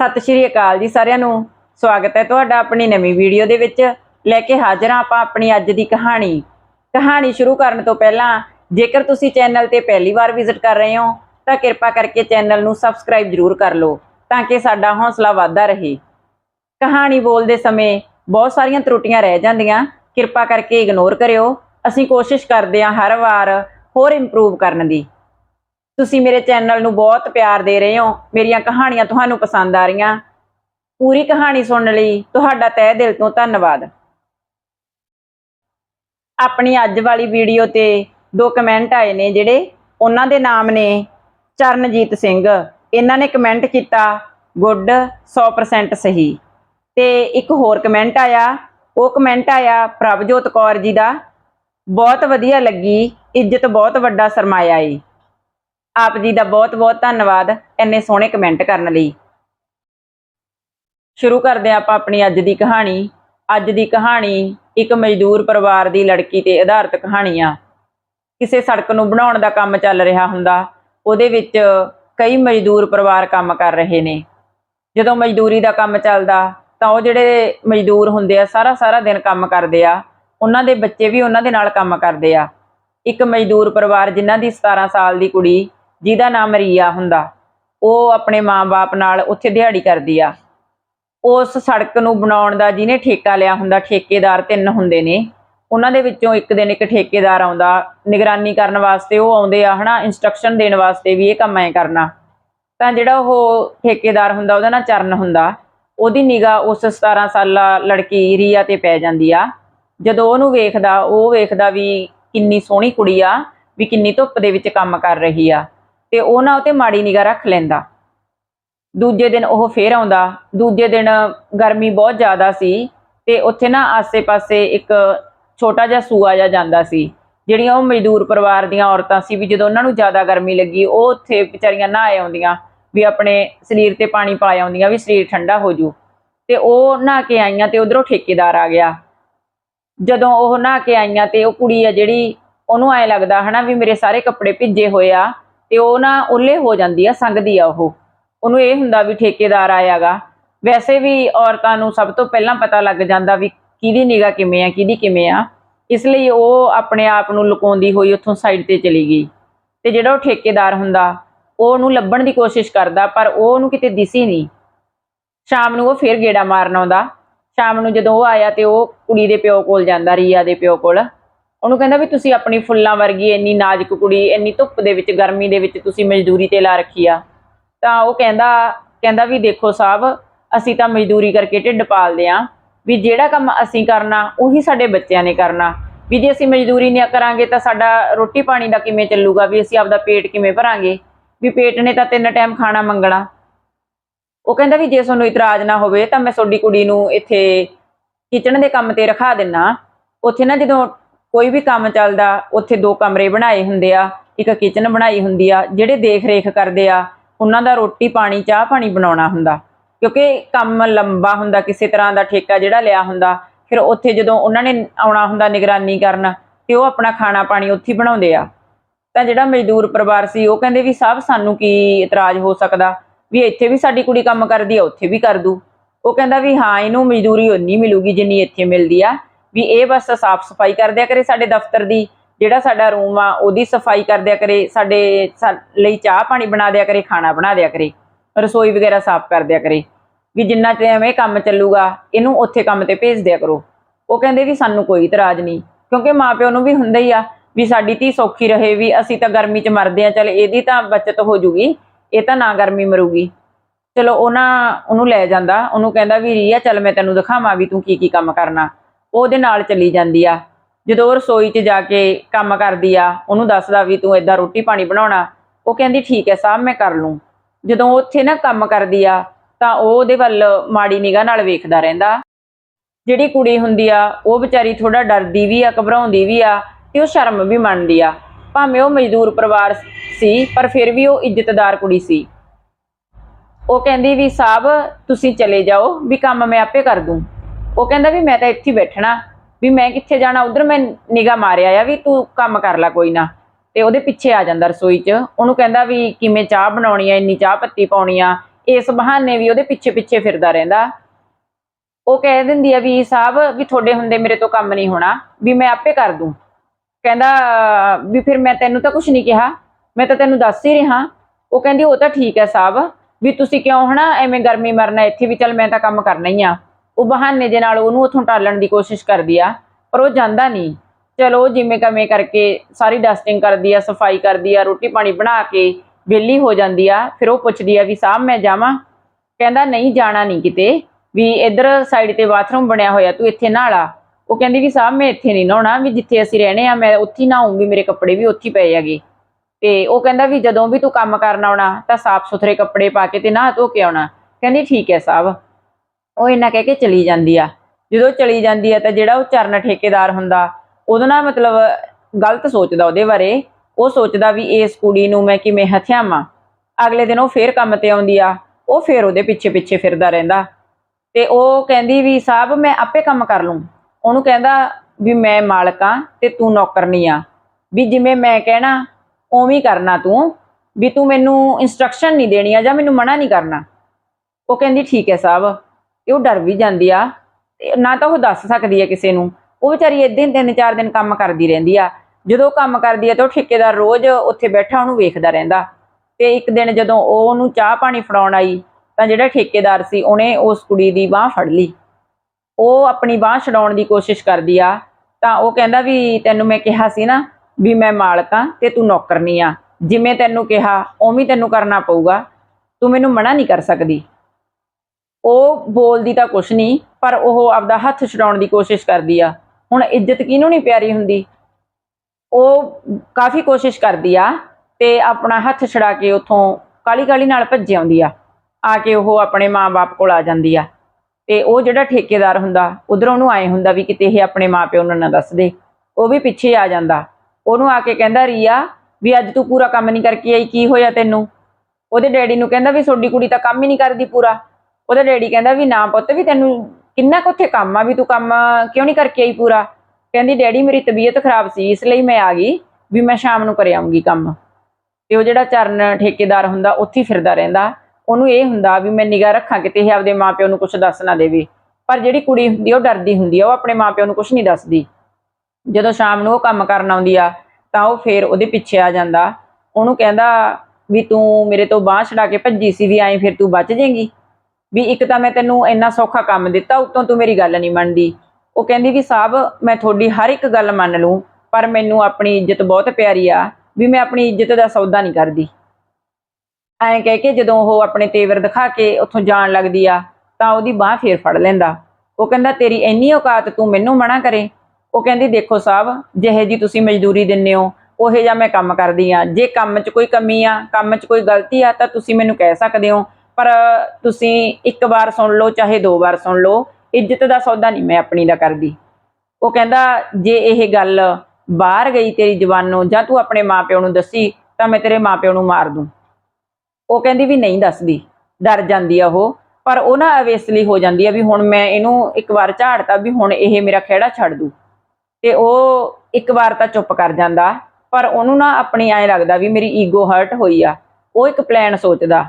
ਸਤਿ ਸ਼੍ਰੀ ਅਕਾਲ ਜੀ ਸਾਰਿਆਂ ਨੂੰ। ਸਵਾਗਤ ਹੈ ਤੁਹਾਡਾ ਆਪਣੀ ਨਵੀਂ ਵੀਡੀਓ ਦੇ ਵਿੱਚ। ਲੈ ਕੇ ਹਾਜ਼ਰ ਹਾਂ ਆਪਾਂ ਆਪਣੀ ਅੱਜ ਦੀ ਕਹਾਣੀ। ਕਹਾਣੀ ਸ਼ੁਰੂ ਕਰਨ ਤੋਂ ਪਹਿਲਾਂ, ਜੇਕਰ ਤੁਸੀਂ ਚੈਨਲ ਤੇ ਪਹਿਲੀ ਵਾਰ ਵਿਜ਼ਿਟ ਕਰ ਰਹੇ ਹੋ, ਤਾਂ ਕਿਰਪਾ ਕਰਕੇ ਚੈਨਲ ਨੂੰ ਸਬਸਕ੍ਰਾਈਬ ਜ਼ਰੂਰ ਕਰ ਲਓ, ਤਾਂ ਕਿ ਸਾਡਾ ਹੌਸਲਾ ਵਧਦਾ ਰਹੇ। ਕਹਾਣੀ ਬੋਲਦੇ ਸਮੇਂ ਬਹੁਤ ਸਾਰੀਆਂ ਤਰੁੱਟੀਆਂ ਰਹਿ ਜਾਂਦੀਆਂ। ਕਿਰਪਾ ਕਰਕੇ ਇਗਨੋਰ ਕਰਿਓ। ਅਸੀਂ ਕੋਸ਼ਿਸ਼ ਕਰਦੇ ਹਾਂ ਹਰ ਵਾਰ ਹੋਰ ਇੰਪਰੂਵ ਕਰਨ ਦੀ। ਤੁਸੀਂ ਮੇਰੇ ਚੈਨਲ ਨੂੰ ਬਹੁਤ ਪਿਆਰ ਦੇ ਰਹੇ ਹੋ, ਮੇਰੀਆਂ ਕਹਾਣੀਆਂ ਤੁਹਾਨੂੰ ਪਸੰਦ ਆ ਰਹੀਆਂ। ਪੂਰੀ ਕਹਾਣੀ ਸੁਣਨ ਲਈ ਤੁਹਾਡਾ ਤਹਿ ਦਿਲ ਤੋਂ ਧੰਨਵਾਦ। ਆਪਣੀ ਅੱਜ ਵਾਲੀ ਵੀਡੀਓ ਤੇ ਦੋ ਕਮੈਂਟ ਆਏ ਨੇ ਜਿਹੜੇ ਉਹਨਾਂ ਦੇ ਨਾਮ ਨੇ ਚਰਨਜੀਤ ਸਿੰਘ। ਇਹਨਾਂ ਨੇ ਕਮੈਂਟ ਕੀਤਾ, ਗੁੱਡ 100% ਸਹੀ। ਤੇ ਇੱਕ ਹੋਰ ਕਮੈਂਟ ਆਇਆ, ਉਹ ਕਮੈਂਟ ਆਇਆ ਪ੍ਰਭਜੋਤ ਕੌਰ ਜੀ ਦਾ, ਬਹੁਤ ਵਧੀਆ ਲੱਗੀ, ਇੱਜ਼ਤ ਬਹੁਤ ਵੱਡਾ ਸਰਮਾਇਆ ਏ। ਆਪ ਜੀ ਦਾ ਬਹੁਤ ਬਹੁਤ ਧੰਨਵਾਦ ਇੰਨੇ ਸੋਹਣੇ ਕਮੈਂਟ ਕਰਨ ਲਈ। ਸ਼ੁਰੂ ਕਰਦੇ ਹਾਂ ਆਪਾਂ ਆਪਣੀ ਅੱਜ ਦੀ ਕਹਾਣੀ। ਅੱਜ ਦੀ ਕਹਾਣੀ ਇੱਕ ਮਜ਼ਦੂਰ ਪਰਿਵਾਰ ਦੀ ਲੜਕੀ ਤੇ ਆਧਾਰਿਤ ਕਹਾਣੀ ਆ। ਕਿਸੇ ਸੜਕ ਨੂੰ ਬਣਾਉਣ ਦਾ ਕੰਮ ਚੱਲ ਰਿਹਾ ਹੁੰਦਾ, ਉਹਦੇ ਵਿੱਚ ਕਈ ਮਜ਼ਦੂਰ ਪਰਿਵਾਰ ਕੰਮ ਕਰ ਰਹੇ ਨੇ। ਜਦੋਂ ਮਜ਼ਦੂਰੀ ਦਾ ਕੰਮ ਚੱਲਦਾ, ਤਾਂ ਉਹ ਜਿਹੜੇ ਮਜ਼ਦੂਰ ਹੁੰਦੇ ਆ, ਸਾਰਾ ਸਾਰਾ ਦਿਨ ਕੰਮ ਕਰਦੇ ਆ। ਉਹਨਾਂ ਦੇ ਬੱਚੇ ਵੀ ਉਹਨਾਂ ਦੇ ਨਾਲ ਕੰਮ ਕਰਦੇ ਆ। ਇੱਕ ਮਜ਼ਦੂਰ ਪਰਿਵਾਰ ਜਿਨ੍ਹਾਂ ਦੀ 17 ਸਾਲ ਦੀ ਕੁੜੀ ਜਿਹਦਾ ਨਾਮ ਰੀਆ ਹੁੰਦਾ, ਉਹ ਆਪਣੇ ਮਾਂ-ਬਾਪ ਨਾਲ ਉੱਥੇ ਦਿਹਾੜੀ ਕਰਦੀ ਆ। ਉਸ ਸੜਕ ਨੂੰ ਬਣਾਉਣ ਦਾ ਜਿਹਨੇ ਠੇਕਾ ਲਿਆ ਹੁੰਦਾ, ਠੇਕੇਦਾਰ ਤਿੰਨ ਹੁੰਦੇ ਨੇ। ਉਹਨਾਂ ਦੇ ਵਿੱਚੋਂ ਇੱਕ ਦਿਨ ਇੱਕ ਠੇਕੇਦਾਰ ਆਉਂਦਾ, ਨਿਗਰਾਨੀ ਕਰਨ ਵਾਸਤੇ ਉਹ ਆਉਂਦੇ ਆ, ਹਨਾ ਇਨਸਟਰਕਸ਼ਨ ਦੇਣ ਵਾਸਤੇ ਵੀ ਇਹ ਕੰਮ ਐ ਕਰਨਾ। ਤਾਂ ਜਿਹੜਾ ਉਹ ਠੇਕੇਦਾਰ ਹੁੰਦਾ, ਉਹਦਾ ਨਾਂ ਚਰਨ ਹੁੰਦਾ। ਉਹਦੀ ਨਿਗਾਹ ਉਸ 17 ਸਾਲਾ ਲੜਕੀ ਰੀਆ ਤੇ ਪੈ ਜਾਂਦੀ ਆ। ਜਦੋਂ ਉਹਨੂੰ ਵੇਖਦਾ, ਉਹ ਵੇਖਦਾ ਵੀ ਕਿੰਨੀ ਸੋਹਣੀ ਕੁੜੀ ਆ, ਵੀ ਕਿੰਨੀ ਧੁੱਪ ਦੇ ਵਿੱਚ ਕੰਮ ਕਰ ਰਹੀ ਆ। ਤੇ ਉਹ ਨਾ ਉਤੇ ਮਾੜੀ ਨਿਗਾਹ ਰੱਖ ਲੈਂਦਾ। ਦੂਜੇ ਦਿਨ ਉਹ ਫੇਰ ਆਉਂਦਾ। ਦੂਜੇ ਦਿਨ ਗਰਮੀ ਬਹੁਤ ਜ਼ਿਆਦਾ ਸੀ ਤੇ ਉੱਥੇ ਨਾ ਆਸੇ-ਪਾਸੇ ਇੱਕ ਛੋਟਾ ਜਿਹਾ ਸੂਆ ਜਿਹਾ ਜਾਂਦਾ ਸੀ। ਜਿਹੜੀਆਂ ਉਹ ਮਜ਼ਦੂਰ ਪਰਿਵਾਰ ਦੀਆਂ ਔਰਤਾਂ ਸੀ ਵੀ ਜਦੋਂ ਉਹਨਾਂ ਨੂੰ ਜ਼ਿਆਦਾ ਗਰਮੀ ਲੱਗੀ, ਉਹ ਉੱਥੇ ਵਿਚਾਰੀਆਂ ਨਹਾਏ ਆਉਂਦੀਆਂ ਵੀ ਆਪਣੇ ਸਰੀਰ ਤੇ ਪਾਣੀ ਪਾ ਆਉਂਦੀਆਂ ਵੀ ਸਰੀਰ ਠੰਡਾ ਹੋ ਜੂ। ਤੇ ਉਹ ਨਹਾ ਕੇ ਆਈਆਂ ਤੇ ਉਧਰੋਂ ਠੇਕੇਦਾਰ ਆ ਗਿਆ। ਜਦੋਂ ਉਹ ਨਹਾ ਕੇ ਆਈਆਂ ਤੇ ਉਹ ਕੁੜੀ ਆ ਜਿਹੜੀ ਉਹਨੂੰ ਐ ਲੱਗਦਾ ਹਨਾ ਵੀ ਮੇਰੇ ਸਾਰੇ ਕੱਪੜੇ ਭਿੱਜੇ ਹੋਏ ਆ। ਤੇ ਉਹ ਨਾ ਉੱਲੇ ਹੋ ਜਾਂਦੀ ਆ, ਸੰਗਦੀ ਆ ਉਹ। ਉਹਨੂੰ ਇਹ ਹੁੰਦਾ ਵੀ ਠੇਕੇਦਾਰ ਆਇਆਗਾ। ਵੈਸੇ ਵੀ ਔਰਤਾਂ ਨੂੰ ਸਭ ਤੋਂ ਪਹਿਲਾਂ ਪਤਾ ਲੱਗ ਜਾਂਦਾ ਵੀ ਕਿਹਦੀ ਨਿਗਾਹ ਕਿਵੇਂ ਆ, ਕਿਹਦੀ ਕਿਵੇਂ ਆ। ਇਸ ਲਈ ਉਹ ਆਪਣੇ ਆਪ ਨੂੰ ਲੁਕਾਉਂਦੀ ਹੋਈ ਉੱਥੋਂ ਸਾਈਡ ਤੇ ਚਲੀ ਗਈ। ਤੇ ਜਿਹੜਾ ਉਹ ਠੇਕੇਦਾਰ ਹੁੰਦਾ, ਉਹ ਉਹਨੂੰ ਲੱਭਣ ਦੀ ਕੋਸ਼ਿਸ਼ ਕਰਦਾ, ਪਰ ਉਹ ਉਹਨੂੰ ਕਿਤੇ ਦਿਸੀ ਨਹੀਂ। ਸ਼ਾਮ ਨੂੰ ਉਹ ਫੇਰ ਗੇੜਾ ਮਾਰਨ ਆਉਂਦਾ। ਸ਼ਾਮ ਨੂੰ ਜਦੋਂ ਉਹ ਆਇਆ ਤੇ ਉਹ ਕੁੜੀ ਦੇ ਪਿਓ ਕੋਲ ਜਾਂਦਾ, ਰੀਆ ਦੇ ਪਿਓ ਕੋਲ। ਉਹਨੂੰ ਕਹਿੰਦਾ ਵੀ ਤੁਸੀਂ ਆਪਣੀ ਫੁੱਲਾਂ ਵਰਗੀ ਇੰਨੀ ਨਾਜ਼ੁਕ ਕੁੜੀ, ਇੰਨੀ ਧੁੱਪ ਦੇ ਵਿੱਚ, ਗਰਮੀ ਦੇ ਵਿੱਚ ਤੁਸੀਂ ਮਜ਼ਦੂਰੀ ਤੇ ਲਾ ਰੱਖੀ ਆ। ਤਾਂ ਉਹ ਕਹਿੰਦਾ ਕਹਿੰਦਾ ਵੀ ਦੇਖੋ ਸਾਹਿਬ, ਅਸੀਂ ਤਾਂ ਮਜ਼ਦੂਰੀ ਕਰਕੇ ਢਿੱਡ ਪਾਲਦੇ ਆਂ। ਵੀ ਜਿਹੜਾ ਕੰਮ ਅਸੀਂ ਕਰਨਾ, ਉਹੀ ਸਾਡੇ ਬੱਚਿਆਂ ਨੇ ਕਰਨਾ। ਵੀ ਜੇ ਅਸੀਂ ਮਜ਼ਦੂਰੀ ਨਹੀਂ ਕਰਾਂਗੇ ਤਾਂ ਸਾਡਾ ਰੋਟੀ ਪਾਣੀ ਦਾ ਕਿਵੇਂ ਚੱਲੂਗਾ? ਵੀ ਅਸੀਂ ਆਪਦਾ ਪੇਟ ਕਿਵੇਂ ਭਰਾਂਗੇ? ਵੀ ਪੇਟ ਨੇ ਤਾਂ ਤਿੰਨ ਟਾਈਮ ਖਾਣਾ ਮੰਗਣਾ। ਉਹ ਕਹਿੰਦਾ ਵੀ ਜੇ ਤੁਹਾਨੂੰ ਇਤਰਾਜ਼ ਨਾ ਹੋਵੇ ਤਾਂ ਮੈਂ ਤੁਹਾਡੀ ਕੁੜੀ ਨੂੰ ਇੱਥੇ ਕਿਚਨ ਦੇ ਕੰਮ ਤੇ ਰਖਾ ਦਿੰਨਾ। ਉੱਥੇ ਨਾ ਜਦੋਂ ਕੋਈ ਵੀ ਕੰਮ ਚੱਲਦਾ, ਉੱਥੇ ਦੋ ਕਮਰੇ ਬਣਾਏ ਹੁੰਦੇ ਆ, ਇੱਕ ਕਿਚਨ ਬਣਾਈ ਹੁੰਦੀ ਆ, ਜਿਹੜੇ ਦੇਖ ਰੇਖ ਕਰਦੇ ਆ, ਉਹਨਾਂ ਦਾ ਰੋਟੀ ਪਾਣੀ, ਚਾਹ ਪਾਣੀ ਬਣਾਉਣਾ ਹੁੰਦਾ। ਕਿਉਂਕਿ ਕੰਮ ਲੰਬਾ ਹੁੰਦਾ, ਕਿਸੇ ਤਰ੍ਹਾਂ ਦਾ ਠੇਕਾ ਜਿਹੜਾ ਲਿਆ ਹੁੰਦਾ, ਫਿਰ ਉੱਥੇ ਜਦੋਂ ਉਹਨਾਂ ਨੇ ਆਉਣਾ ਹੁੰਦਾ ਨਿਗਰਾਨੀ ਕਰਨ, ਤੇ ਉਹ ਆਪਣਾ ਖਾਣਾ ਪਾਣੀ ਉੱਥੇ ਬਣਾਉਂਦੇ ਆ। ਤਾਂ ਜਿਹੜਾ ਮਜ਼ਦੂਰ ਪਰਿਵਾਰ ਸੀ, ਉਹ ਕਹਿੰਦੇ ਵੀ ਸਾਹਿਬ ਸਾਨੂੰ ਕੀ ਇਤਰਾਜ਼ ਹੋ ਸਕਦਾ, ਵੀ ਇੱਥੇ ਵੀ ਸਾਡੀ ਕੁੜੀ ਕੰਮ ਕਰਦੀ ਆ, ਉੱਥੇ ਵੀ ਕਰ ਦੂ। ਉਹ ਕਹਿੰਦਾ ਵੀ ਹਾਂ, ਇਹਨੂੰ ਮਜ਼ਦੂਰੀ ਉਨੀ ਮਿਲੂਗੀ ਜਿੰਨੀ ਇੱਥੇ ਮਿਲਦੀ ਆ। ਵੀ ਇਹ ਬਸ ਸਾਫ਼ ਸਫ਼ਾਈ ਕਰਦਿਆ ਕਰੇ ਸਾਡੇ ਦਫ਼ਤਰ ਦੀ, ਜਿਹੜਾ ਸਾਡਾ ਰੂਮ ਆ, ਉਹਦੀ ਸਫ਼ਾਈ ਕਰਦਿਆ ਕਰੇ, ਸਾਡੇ ਸਾ- ਲਈ ਚਾਹ ਪਾਣੀ ਬਣਾ ਦਿਆ ਕਰੇ, ਖਾਣਾ ਬਣਾ ਦਿਆ ਕਰੇ, ਰਸੋਈ ਵਗੈਰਾ ਸਾਫ਼ ਕਰ ਦਿਆ ਕਰੇ, ਵੀ ਜਿੰਨਾ ਟਾਈਮ ਇਹ ਕੰਮ ਚੱਲੂਗਾ, ਇਹਨੂੰ ਉੱਥੇ ਕੰਮ ਤੇ ਭੇਜ ਦਿਆ ਕਰੋ। ਉਹ ਕਹਿੰਦੇ ਵੀ ਸਾਨੂੰ ਕੋਈ ਇਤਰਾਜ਼ ਨਹੀਂ, ਕਿਉਂਕਿ ਮਾਪਿਓ ਨੂੰ ਵੀ ਹੁੰਦਾ ਹੀ ਆ, ਵੀ ਸਾਡੀ ਧੀ ਸੌਖੀ ਰਹੇ, ਵੀ ਅਸੀਂ ਤਾਂ ਗਰਮੀ 'ਚ ਮਰਦੇ ਆ ਚਲ ਇਹਦੀ ਤਾਂ ਬਚਤ ਹੋ ਜੂਗੀ, ਇਹ ਤਾਂ ਨਾ ਗਰਮੀ ਮਰੂਗੀ। ਚਲੋ ਉਹਨਾਂ ਉਹਨੂੰ ਲੈ ਜਾਂਦਾ, ਉਹਨੂੰ ਕਹਿੰਦਾ ਵੀ ਰੀਆ, ਚੱਲ ਮੈਂ ਤੈਨੂੰ ਦਿਖਾਵਾਂ ਵੀ ਤੂੰ ਕੀ ਕੀ ਕੰਮ ਕਰਨਾ। ਉਹਦੇ ਨਾਲ ਚਲੀ ਜਾਂਦੀ ਆ। ਜਦੋਂ ਰਸੋਈ 'ਚ ਜਾ ਕੇ ਕੰਮ ਕਰਦੀ ਆ, ਉਹਨੂੰ ਦੱਸਦਾ ਵੀ ਤੂੰ ਏਦਾਂ ਰੋਟੀ ਪਾਣੀ ਬਣਾਉਣਾ। ਉਹ ਕਹਿੰਦੀ, ਠੀਕ ਹੈ ਸਾਹਿਬ ਮੈਂ ਕਰ ਲੂੰ। ਜਦੋਂ ਉੱਥੇ ਨਾ ਕੰਮ ਕਰਦੀ ਆ, ਤਾਂ ਉਹ ਉਹਦੇ ਵੱਲ ਮਾੜੀ ਨਿਗਾਹ ਨਾਲ ਵੇਖਦਾ ਰਹਿੰਦਾ। ਜਿਹੜੀ ਕੁੜੀ ਹੁੰਦੀ ਆ, ਉਹ ਵਿਚਾਰੀ ਥੋੜਾ ਡਰਦੀ ਵੀ ਆ, ਘਬਰਾਉਂਦੀ ਵੀ ਆ ਤੇ ਉਹ ਸ਼ਰਮ ਵੀ ਮੰਨਦੀ ਆ। ਭਾਵੇਂ ਉਹ ਮਜ਼ਦੂਰ ਪਰਿਵਾਰ ਸੀ, ਪਰ ਫਿਰ ਵੀ ਉਹ ਇੱਜ਼ਤਦਾਰ ਕੁੜੀ ਸੀ। ਉਹ ਕਹਿੰਦੀ ਵੀ ਸਾਹਿਬ ਤੁਸੀਂ ਚਲੇ ਜਾਓ, ਵੀ ਕੰਮ ਮੈਂ ਆਪੇ ਕਰ ਦੂੰ। ਉਹ ਕਹਿੰਦਾ ਵੀ ਮੈਂ ਤਾਂ ਇੱਥੇ ਬੈਠਣਾ, ਵੀ ਮੈਂ ਕਿੱਥੇ ਜਾਣਾ, ਉਧਰ ਮੈਂ ਨਿਗਾਹ ਮਾਰਿਆ ਆ ਵੀ ਤੂੰ ਕੰਮ ਕਰ ਲੈ ਕੋਈ ਨਾ। ਤੇ ਉਹਦੇ ਪਿੱਛੇ ਆ ਜਾਂਦਾ ਰਸੋਈ 'ਚ, ਉਹਨੂੰ ਕਹਿੰਦਾ ਵੀ ਕਿਵੇਂ ਚਾਹ ਬਣਾਉਣੀ ਆ, ਇੰਨੀ ਚਾਹ ਪੱਤੀ ਪਾਉਣੀ ਆ। ਇਸ ਬਹਾਨੇ ਵੀ ਉਹਦੇ ਪਿੱਛੇ ਪਿੱਛੇ ਫਿਰਦਾ ਰਹਿੰਦਾ। ਉਹ ਕਹਿ ਦਿੰਦੀ ਆ ਵੀ ਸਾਹਿਬ ਵੀ ਤੁਹਾਡੇ ਹੁੰਦੇ ਮੇਰੇ ਤੋਂ ਕੰਮ ਨਹੀਂ ਹੋਣਾ, ਵੀ ਮੈਂ ਆਪੇ ਕਰ ਦੂੰ। ਕਹਿੰਦਾ ਵੀ ਫਿਰ ਮੈਂ ਤੈਨੂੰ ਤਾਂ ਕੁਝ ਨਹੀਂ ਕਿਹਾ, ਮੈਂ ਤਾਂ ਤੈਨੂੰ ਦੱਸ ਹੀ ਰਿਹਾ। ਉਹ ਕਹਿੰਦੀ, ਉਹ ਤਾਂ ਠੀਕ ਹੈ ਸਾਹਿਬ, ਵੀ ਤੁਸੀਂ ਕਿਉਂ ਹਨਾ, ਐਵੇਂ ਗਰਮੀ ਮਰਨਾ, ਇੱਥੇ ਵੀ ਚੱਲ ਮੈਂ ਤਾਂ ਕੰਮ ਕਰਨਾ ਹੀ ਆ। ਉਹ ਬਹਾਨੇ ਦੇ ਨਾਲ ਉਹਨੂੰ ਉੱਥੋਂ ਟਾਲਣ ਦੀ ਕੋਸ਼ਿਸ਼ ਕਰਦੀ ਆ, ਪਰ ਉਹ ਜਾਂਦਾ ਨਹੀਂ। ਚਲੋ ਜਿਵੇਂ ਕਵੇਂ ਕਰਕੇ ਸਾਰੀ ਡਸਟਿੰਗ ਕਰਦੀ ਆ, ਸਫ਼ਾਈ ਕਰਦੀ ਆ, ਰੋਟੀ ਪਾਣੀ ਬਣਾ ਕੇ ਵਿਹਲੀ ਹੋ ਜਾਂਦੀ ਆ, ਫਿਰ ਉਹ ਪੁੱਛਦੀ ਆ ਵੀ ਸਾਹਿਬ ਮੈਂ ਜਾਵਾਂ? ਕਹਿੰਦਾ, ਨਹੀਂ, ਜਾਣਾ ਨਹੀਂ ਕਿਤੇ। ਵੀ ਇੱਧਰ ਸਾਈਡ ਤੇ ਬਾਥਰੂਮ ਬਣਿਆ ਹੋਇਆ, ਤੂੰ ਇੱਥੇ ਨਹਾਲਾ ਉਹ ਕਹਿੰਦੀ ਵੀ ਸਾਹਿਬ ਮੈਂ ਇੱਥੇ ਨਹੀਂ ਨਹਾਉਣਾ, ਵੀ ਜਿੱਥੇ ਅਸੀਂ ਰਹਿਣੇ ਆ, ਮੈਂ ਉੱਥੇ ਹੀ ਨਹਾਉਂਗੀ ਮੇਰੇ ਕੱਪੜੇ ਵੀ ਉੱਥੇ ਪਏ ਹੈਗੇ। ਤੇ ਉਹ ਕਹਿੰਦਾ ਵੀ, ਜਦੋਂ ਵੀ ਤੂੰ ਕੰਮ ਕਰਨ ਆਉਣਾ, ਤਾਂ ਸਾਫ਼ ਸੁਥਰੇ ਕੱਪੜੇ ਪਾ ਕੇ ਤੇ ਨਹਾ ਧੋ ਕੇ ਆਉਣਾ। ਕਹਿੰਦੀ, ਠੀਕ ਹੈ ਸਾਹਿਬ ਉਹ ਇੰਨਾ ਕਹਿ ਕੇ ਚਲੀ ਜਾਂਦੀ ਆ। ਜਦੋਂ ਚਲੀ ਜਾਂਦੀ ਆ ਤਾਂ ਜਿਹੜਾ ਉਹ ਚਰਨ ਠੇਕੇਦਾਰ ਹੁੰਦਾ, ਉਹਦਾ ਨਾ ਮਤਲਬ ਗਲਤ ਸੋਚਦਾ ਉਹਦੇ ਬਾਰੇ। ਉਹ ਸੋਚਦਾ ਵੀ ਇਸ ਕੁੜੀ ਨੂੰ ਮੈਂ ਕਿਵੇਂ ਹਥਿਆਵਾਂ। ਅਗਲੇ ਦਿਨ ਉਹ ਫੇਰ ਕੰਮ ਤੇ ਆਉਂਦੀ ਆ, ਉਹ ਫੇਰ ਉਹਦੇ ਪਿੱਛੇ ਪਿੱਛੇ ਫਿਰਦਾ ਰਹਿੰਦਾ। ਤੇ ਉਹ ਕਹਿੰਦੀ ਵੀ, ਸਾਹਿਬ, ਮੈਂ ਆਪੇ ਕੰਮ ਕਰ ਲੂੰ। ਉਹਨੂੰ ਕਹਿੰਦਾ ਵੀ, ਮੈਂ ਮਾਲਕ ਮਾਲਕਾਂ ਤੇ ਤੂੰ ਨੌਕਰਨੀ ਆ। ਵੀ ਜਿਵੇਂ ਮੈਂ ਕਹਿਣਾ, ਉਵੇਂ ਕਰਨਾ ਤੂੰ। ਵੀ ਤੂੰ ਮੈਨੂੰ ਇਨਸਟਰਕਸ਼ਨ ਨਹੀਂ ਦੇਣੀ ਆ ਜਾਂ ਮੈਨੂੰ ਮਨਾ ਨਹੀਂ ਕਰਨਾ। ਉਹ ਕਹਿੰਦੀ, ਠੀਕ ਹੈ, ਸਾਹਿਬ। ਤੇ ਉਹ ਡਰ ਵੀ ਜਾਂਦੀ ਆ। ਤੇ ਨਾ ਤਾਂ ਉਹ ਦੱਸ ਸਕਦੀ ਹੈ ਕਿਸੇ ਨੂੰ। ਉਹ ਵਿਚਾਰੀ ਇਦਾਂ ਹੀ ਤਿੰਨ ਚਾਰ ਦਿਨ ਕੰਮ ਕਰਦੀ ਰਹਿੰਦੀ ਆ। ਜਦੋਂ ਕੰਮ ਕਰਦੀ ਆ ਤਾਂ ਉਹ ਠੇਕੇਦਾਰ ਰੋਜ਼ ਉੱਥੇ ਬੈਠਾ, ਉਹਨੂੰ ਵੇਖਦਾ ਰਹਿੰਦਾ। ਤੇ ਇੱਕ ਦਿਨ ਜਦੋਂ ਉਹ ਉਹਨੂੰ ਚਾਹ ਪਾਣੀ ਫੜਾਉਣ ਆਈ, ਤਾਂ ਜਿਹੜਾ ਠੇਕੇਦਾਰ ਸੀ, ਉਹਨੇ ਉਸ ਕੁੜੀ ਦੀ ਬਾਹ ਫੜ ਲਈ। ਉਹ ਆਪਣੀ ਬਾਹ ਛਡਾਉਣ ਦੀ ਕੋਸ਼ਿਸ਼ ਕਰਦੀ ਆ। ਤਾਂ ਉਹ ਕਹਿੰਦਾ ਵੀ ਤੈਨੂੰ ਮੈਂ ਕਿਹਾ ਸੀ ਨਾ ਵੀ ਮੈਂ ਮਾਲਕ ਮਾਲਕਾਂ ਤੇ ਤੂੰ ਨੌਕਰਨੀ ਆ। ਜਿਵੇਂ ਤੈਨੂੰ ਕਿਹਾ, ਉਵੇਂ ਤੈਨੂੰ ਕਰਨਾ ਪਊਗਾ। ਤੂੰ ਮੈਨੂੰ ਮਨਾ ਨਹੀਂ ਕਰ ਸਕਦੀ। ਉਹ ਬੋਲਦੀ ਤਾਂ ਕੁਛ ਨਹੀਂ, ਪਰ ਉਹ ਆਪਦਾ ਹੱਥ ਛਡਾਉਣ ਦੀ ਕੋਸ਼ਿਸ਼ ਕਰਦੀ ਆ। ਹੁਣ ਇੱਜ਼ਤ ਕਿਹਨੂੰ ਨਹੀਂ ਪਿਆਰੀ ਹੁੰਦੀ? ਉਹ ਕਾਫੀ ਕੋਸ਼ਿਸ਼ ਕਰਦੀ ਆ ਤੇ ਆਪਣਾ ਹੱਥ ਛਡਾ ਕੇ ਉਥੋਂ ਕਾਲੀ ਕਾਲੀ ਨਾਲ ਭੱਜ ਆਉਂਦੀ ਆ। ਆ ਕੇ ਉਹ ਆਪਣੇ ਮਾਪੇ ਕੋਲ ਆ ਜਾਂਦੀ ਆ। ਤੇ ਉਹ ਜਿਹੜਾ ਠੇਕੇਦਾਰ ਹੁੰਦਾ, ਉਧਰੋਂ ਉਹਨੂੰ ਆਏ ਹੁੰਦਾ ਵੀ ਕਿਤੇ ਇਹ ਆਪਣੇ ਮਾਪਿਓ ਨੂੰ ਨਾ ਦੱਸ ਦੇ। ਉਹ ਵੀ ਪਿੱਛੇ ਆ ਜਾਂਦਾ। ਉਹਨੂੰ ਆ ਕੇ ਕਹਿੰਦਾ, ਰੀਆ, ਵੀ ਅੱਜ ਤੂੰ ਪੂਰਾ ਕੰਮ ਨਹੀਂ ਕਰਕੇ ਆਈ, ਕੀ ਹੋਇਆ ਤੈਨੂੰ? ਉਹਦੇ ਡੈਡੀ ਨੂੰ ਕਹਿੰਦਾ ਵੀ ਤੁਹਾਡੀ ਕੁੜੀ ਤਾਂ ਕੰਮ ਹੀ ਨਹੀਂ ਕਰਦੀ ਪੂਰਾ। ਉਹਦਾ ਡੈਡੀ ਕਹਿੰਦਾ ਵੀ ਨਾ ਪੁੱਤ, ਵੀ ਤੈਨੂੰ ਕਿੰਨਾ ਕੁ ਉੱਥੇ ਕੰਮ ਆ, ਵੀ ਤੂੰ ਕੰਮ ਕਿਉਂ ਨਹੀਂ ਕਰਕੇ ਆਈ ਪੂਰਾ? ਕਹਿੰਦੀ, ਡੈਡੀ, ਮੇਰੀ ਤਬੀਅਤ ਖਰਾਬ ਸੀ, ਇਸ ਲਈ ਮੈਂ ਆ ਗਈ ਵੀ ਮੈਂ ਸ਼ਾਮ ਨੂੰ ਕਰ ਆਉਂਗੀ ਕੰਮ। ਤੇ ਉਹ ਜਿਹੜਾ ਚਰਨ ਠੇਕੇਦਾਰ ਹੁੰਦਾ, ਉੱਥੇ ਫਿਰਦਾ ਰਹਿੰਦਾ। ਉਹਨੂੰ ਇਹ ਹੁੰਦਾ ਵੀ ਮੈਂ ਨਿਗਾਹ ਰੱਖਾਂ ਕਿਤੇ ਇਹ ਆਪਦੇ ਮਾਪਿਓ ਨੂੰ ਕੁਝ ਦੱਸ ਨਾ ਦੇਵੇ। ਪਰ ਜਿਹੜੀ ਕੁੜੀ ਹੁੰਦੀ, ਉਹ ਡਰਦੀ ਹੁੰਦੀ ਆ, ਉਹ ਆਪਣੇ ਮਾਪਿਓ ਨੂੰ ਕੁਝ ਨਹੀਂ ਦੱਸਦੀ। ਜਦੋਂ ਸ਼ਾਮ ਨੂੰ ਉਹ ਕੰਮ ਕਰਨ ਆਉਂਦੀ ਆ, ਤਾਂ ਉਹ ਫੇਰ ਉਹਦੇ ਪਿੱਛੇ ਆ ਜਾਂਦਾ। ਉਹਨੂੰ ਕਹਿੰਦਾ ਵੀ ਤੂੰ ਮੇਰੇ ਤੋਂ ਬਾਂਹ ਛਡਾ ਕੇ ਭੱਜੀ ਸੀ ਵੀ ਐਂ ਫਿਰ ਤੂੰ ਬਚ ਜਾਏਂਗੀ? ਵੀ ਇੱਕ ਤਾਂ ਮੈਂ ਤੈਨੂੰ ਇੰਨਾ ਸੌਖਾ ਕੰਮ ਦਿੱਤਾ, ਉੱਤੋਂ ਤੂੰ ਮੇਰੀ ਗੱਲ ਨਹੀਂ ਮੰਨਦੀ। ਉਹ ਕਹਿੰਦੀ ਵੀ ਸਾਹਿਬ ਮੈਂ ਤੁਹਾਡੀ ਹਰ ਇੱਕ ਗੱਲ ਮੰਨ ਲੂੰ, ਪਰ ਮੈਨੂੰ ਆਪਣੀ ਇੱਜ਼ਤ ਬਹੁਤ ਪਿਆਰੀ ਆ, ਵੀ ਮੈਂ ਆਪਣੀ ਇੱਜ਼ਤ ਦਾ ਸੌਦਾ ਨਹੀਂ ਕਰਦੀ। ਐਂ ਕਹਿ ਕੇ ਜਦੋਂ ਉਹ ਆਪਣੇ ਤੇਵਰ ਦਿਖਾ ਕੇ ਉੱਥੋਂ ਜਾਣ ਲੱਗਦੀ ਆ, ਤਾਂ ਉਹਦੀ ਬਾਹ ਫੇਰ ਫੜ ਲੈਂਦਾ। ਉਹ ਕਹਿੰਦਾ, ਤੇਰੀ ਇੰਨੀ ਔਕਾਤ ਤੂੰ ਮੈਨੂੰ ਮਨਾ ਕਰੇ। ਉਹ ਕਹਿੰਦੀ, ਦੇਖੋ ਸਾਹਿਬ ਜਿਹੇ ਜੀ ਤੁਸੀਂ ਮਜ਼ਦੂਰੀ ਦਿੰਨੇ ਹੋ, ਉਹੇ ਜਿਹਾ ਮੈਂ ਕੰਮ ਕਰਦੀ ਆ। ਜੇ ਕੰਮ 'ਚ ਕੋਈ ਕਮੀ ਆ, ਕੰਮ 'ਚ ਕੋਈ ਗਲਤੀ ਆ, ਤਾਂ ਤੁਸੀਂ ਮੈਨੂੰ ਕਹਿ ਸਕਦੇ ਹੋ ਪਰ ਤੁਸੀਂ ਇੱਕ ਵਾਰ ਸੁਣ ਲਓ, ਚਾਹੇ ਦੋ ਵਾਰ ਸੁਣ ਲਓ, ਇੱਜ਼ਤ ਦਾ ਸੌਦਾ ਨਹੀਂ ਮੈਂ ਆਪਣੀ ਦਾ ਕਰਦੀ। ਉਹ ਕਹਿੰਦਾ, ਜੇ ਇਹ ਗੱਲ ਬਾਹਰ ਗਈ ਤੇਰੀ ਜ਼ਬਾਨੋਂ ਜਾਂ ਤੂੰ ਆਪਣੇ ਮਾਪਿਓ ਨੂੰ ਦੱਸੀ, ਤਾਂ ਮੈਂ ਤੇਰੇ ਮਾਪਿਓ ਨੂੰ ਮਾਰ ਦੂੰ। ਉਹ ਕਹਿੰਦੀ ਵੀ ਨਹੀਂ ਦੱਸਦੀ, ਡਰ ਜਾਂਦੀ ਆ ਉਹ, ਪਰ ਉਹ ਨਾ ਅਵੇਸਲੀ ਹੋ ਜਾਂਦੀ ਆ ਵੀ ਹੁਣ ਮੈਂ ਇਹਨੂੰ ਇੱਕ ਵਾਰ ਝਾੜਤਾ ਵੀ ਹੁਣ ਇਹ ਮੇਰਾ ਖਿਹੜਾ ਛੱਡ ਦੂ। ਤੇ ਉਹ ਇੱਕ ਵਾਰ ਤਾਂ ਚੁੱਪ ਕਰ ਜਾਂਦਾ, ਪਰ ਉਹਨੂੰ ਨਾ ਆਪਣੀ ਐਂ ਲੱਗਦਾ ਵੀ ਮੇਰੀ ਈਗੋ ਹਰਟ ਹੋਈ ਆ। ਉਹ ਇੱਕ ਪਲਾਨ ਸੋਚਦਾ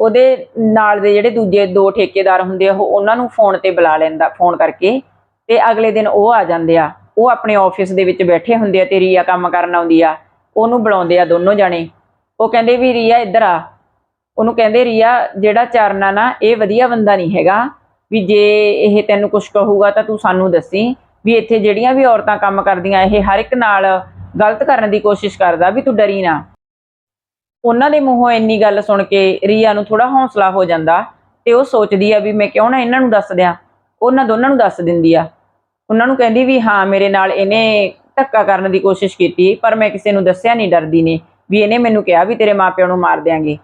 ਉਹਦੇ ਨਾਲ ਦੇ ਜਿਹੜੇ ਦੂਜੇ ਦੋ ਠੇਕੇਦਾਰ ਹੁੰਦੇ ਆ, ਉਹ ਉਹਨਾਂ ਨੂੰ ਫੋਨ ਤੇ ਬੁਲਾ ਲੈਂਦਾ ਫੋਨ ਕਰਕੇ ਤੇ ਅਗਲੇ ਦਿਨ ਉਹ ਆ ਜਾਂਦੇ ਆ। ਉਹ ਆਪਣੇ ਆਫਿਸ ਦੇ ਵਿੱਚ ਬੈਠੇ ਹੁੰਦੇ ਆ ਤੇ ਰੀਆ ਕੰਮ ਕਰਨ ਆਉਂਦੀ ਆ। ਉਹਨੂੰ ਬੁਲਾਉਂਦੇ ਆ ਦੋਨੋਂ ਜਾਣੇ। ਉਹ ਕਹਿੰਦੇ ਵੀ ਰੀਆ ਇੱਧਰ ਆ। ਉਹਨੂੰ ਕਹਿੰਦੇ, ਰੀਆ, ਜਿਹੜਾ ਚਰਨਾ ਨਾ, ਇਹ ਵਧੀਆ ਬੰਦਾ ਨਹੀਂ ਹੈਗਾ। ਵੀ ਜੇ ਇਹ ਤੈਨੂੰ ਕੁਝ ਕਹੂਗਾ ਤਾਂ ਤੂੰ ਸਾਨੂੰ ਦੱਸੀ ਵੀ ਇੱਥੇ ਜਿਹੜੀਆਂ ਵੀ ਔਰਤਾਂ ਕੰਮ ਕਰਦੀਆਂ, ਇਹ ਹਰ ਇੱਕ ਨਾਲ ਗਲਤ ਕਰਨ ਦੀ ਕੋਸ਼ਿਸ਼ ਕਰਦਾ ਵੀ ਤੂੰ ਡਰੀ ਨਾ। ਉਹਨਾਂ ਦੇ ਮੂੰਹੋਂ ਇੰਨੀ ਗੱਲ ਸੁਣ ਕੇ ਰੀਆ ਨੂੰ ਥੋੜਾ ਹੌਸਲਾ ਹੋ ਜਾਂਦਾ ਤੇ ਉਹ ਸੋਚਦੀ ਆ ਵੀ ਮੈਂ ਕਿਉਂ ਨਾ ਇਹਨਾਂ ਨੂੰ ਦੱਸ ਦਿਆਂ। ਉਹਨਾਂ ਦੋਨਾਂ ਨੂੰ ਦੱਸ ਦਿੰਦੀ ਆ। ਉਹਨਾਂ ਨੂੰ ਕਹਿੰਦੀ ਵੀ ਹਾਂ, ਮੇਰੇ ਨਾਲ ਇਹਨੇ ਧੱਕਾ ਕਰਨ ਦੀ ਕੋਸ਼ਿਸ਼ ਕੀਤੀ, ਪਰ ਮੈਂ ਕਿਸੇ ਨੂੰ ਦੱਸਿਆ ਨਹੀਂ, ਡਰਦੀ ਨੇ ਵੀ ਇਹਨੇ ਮੈਨੂੰ ਕਿਹਾ ਵੀ ਤੇਰੇ ਮਾਪਿਆਂ ਨੂੰ ਮਾਰ ਦਿਆਂਗੇ।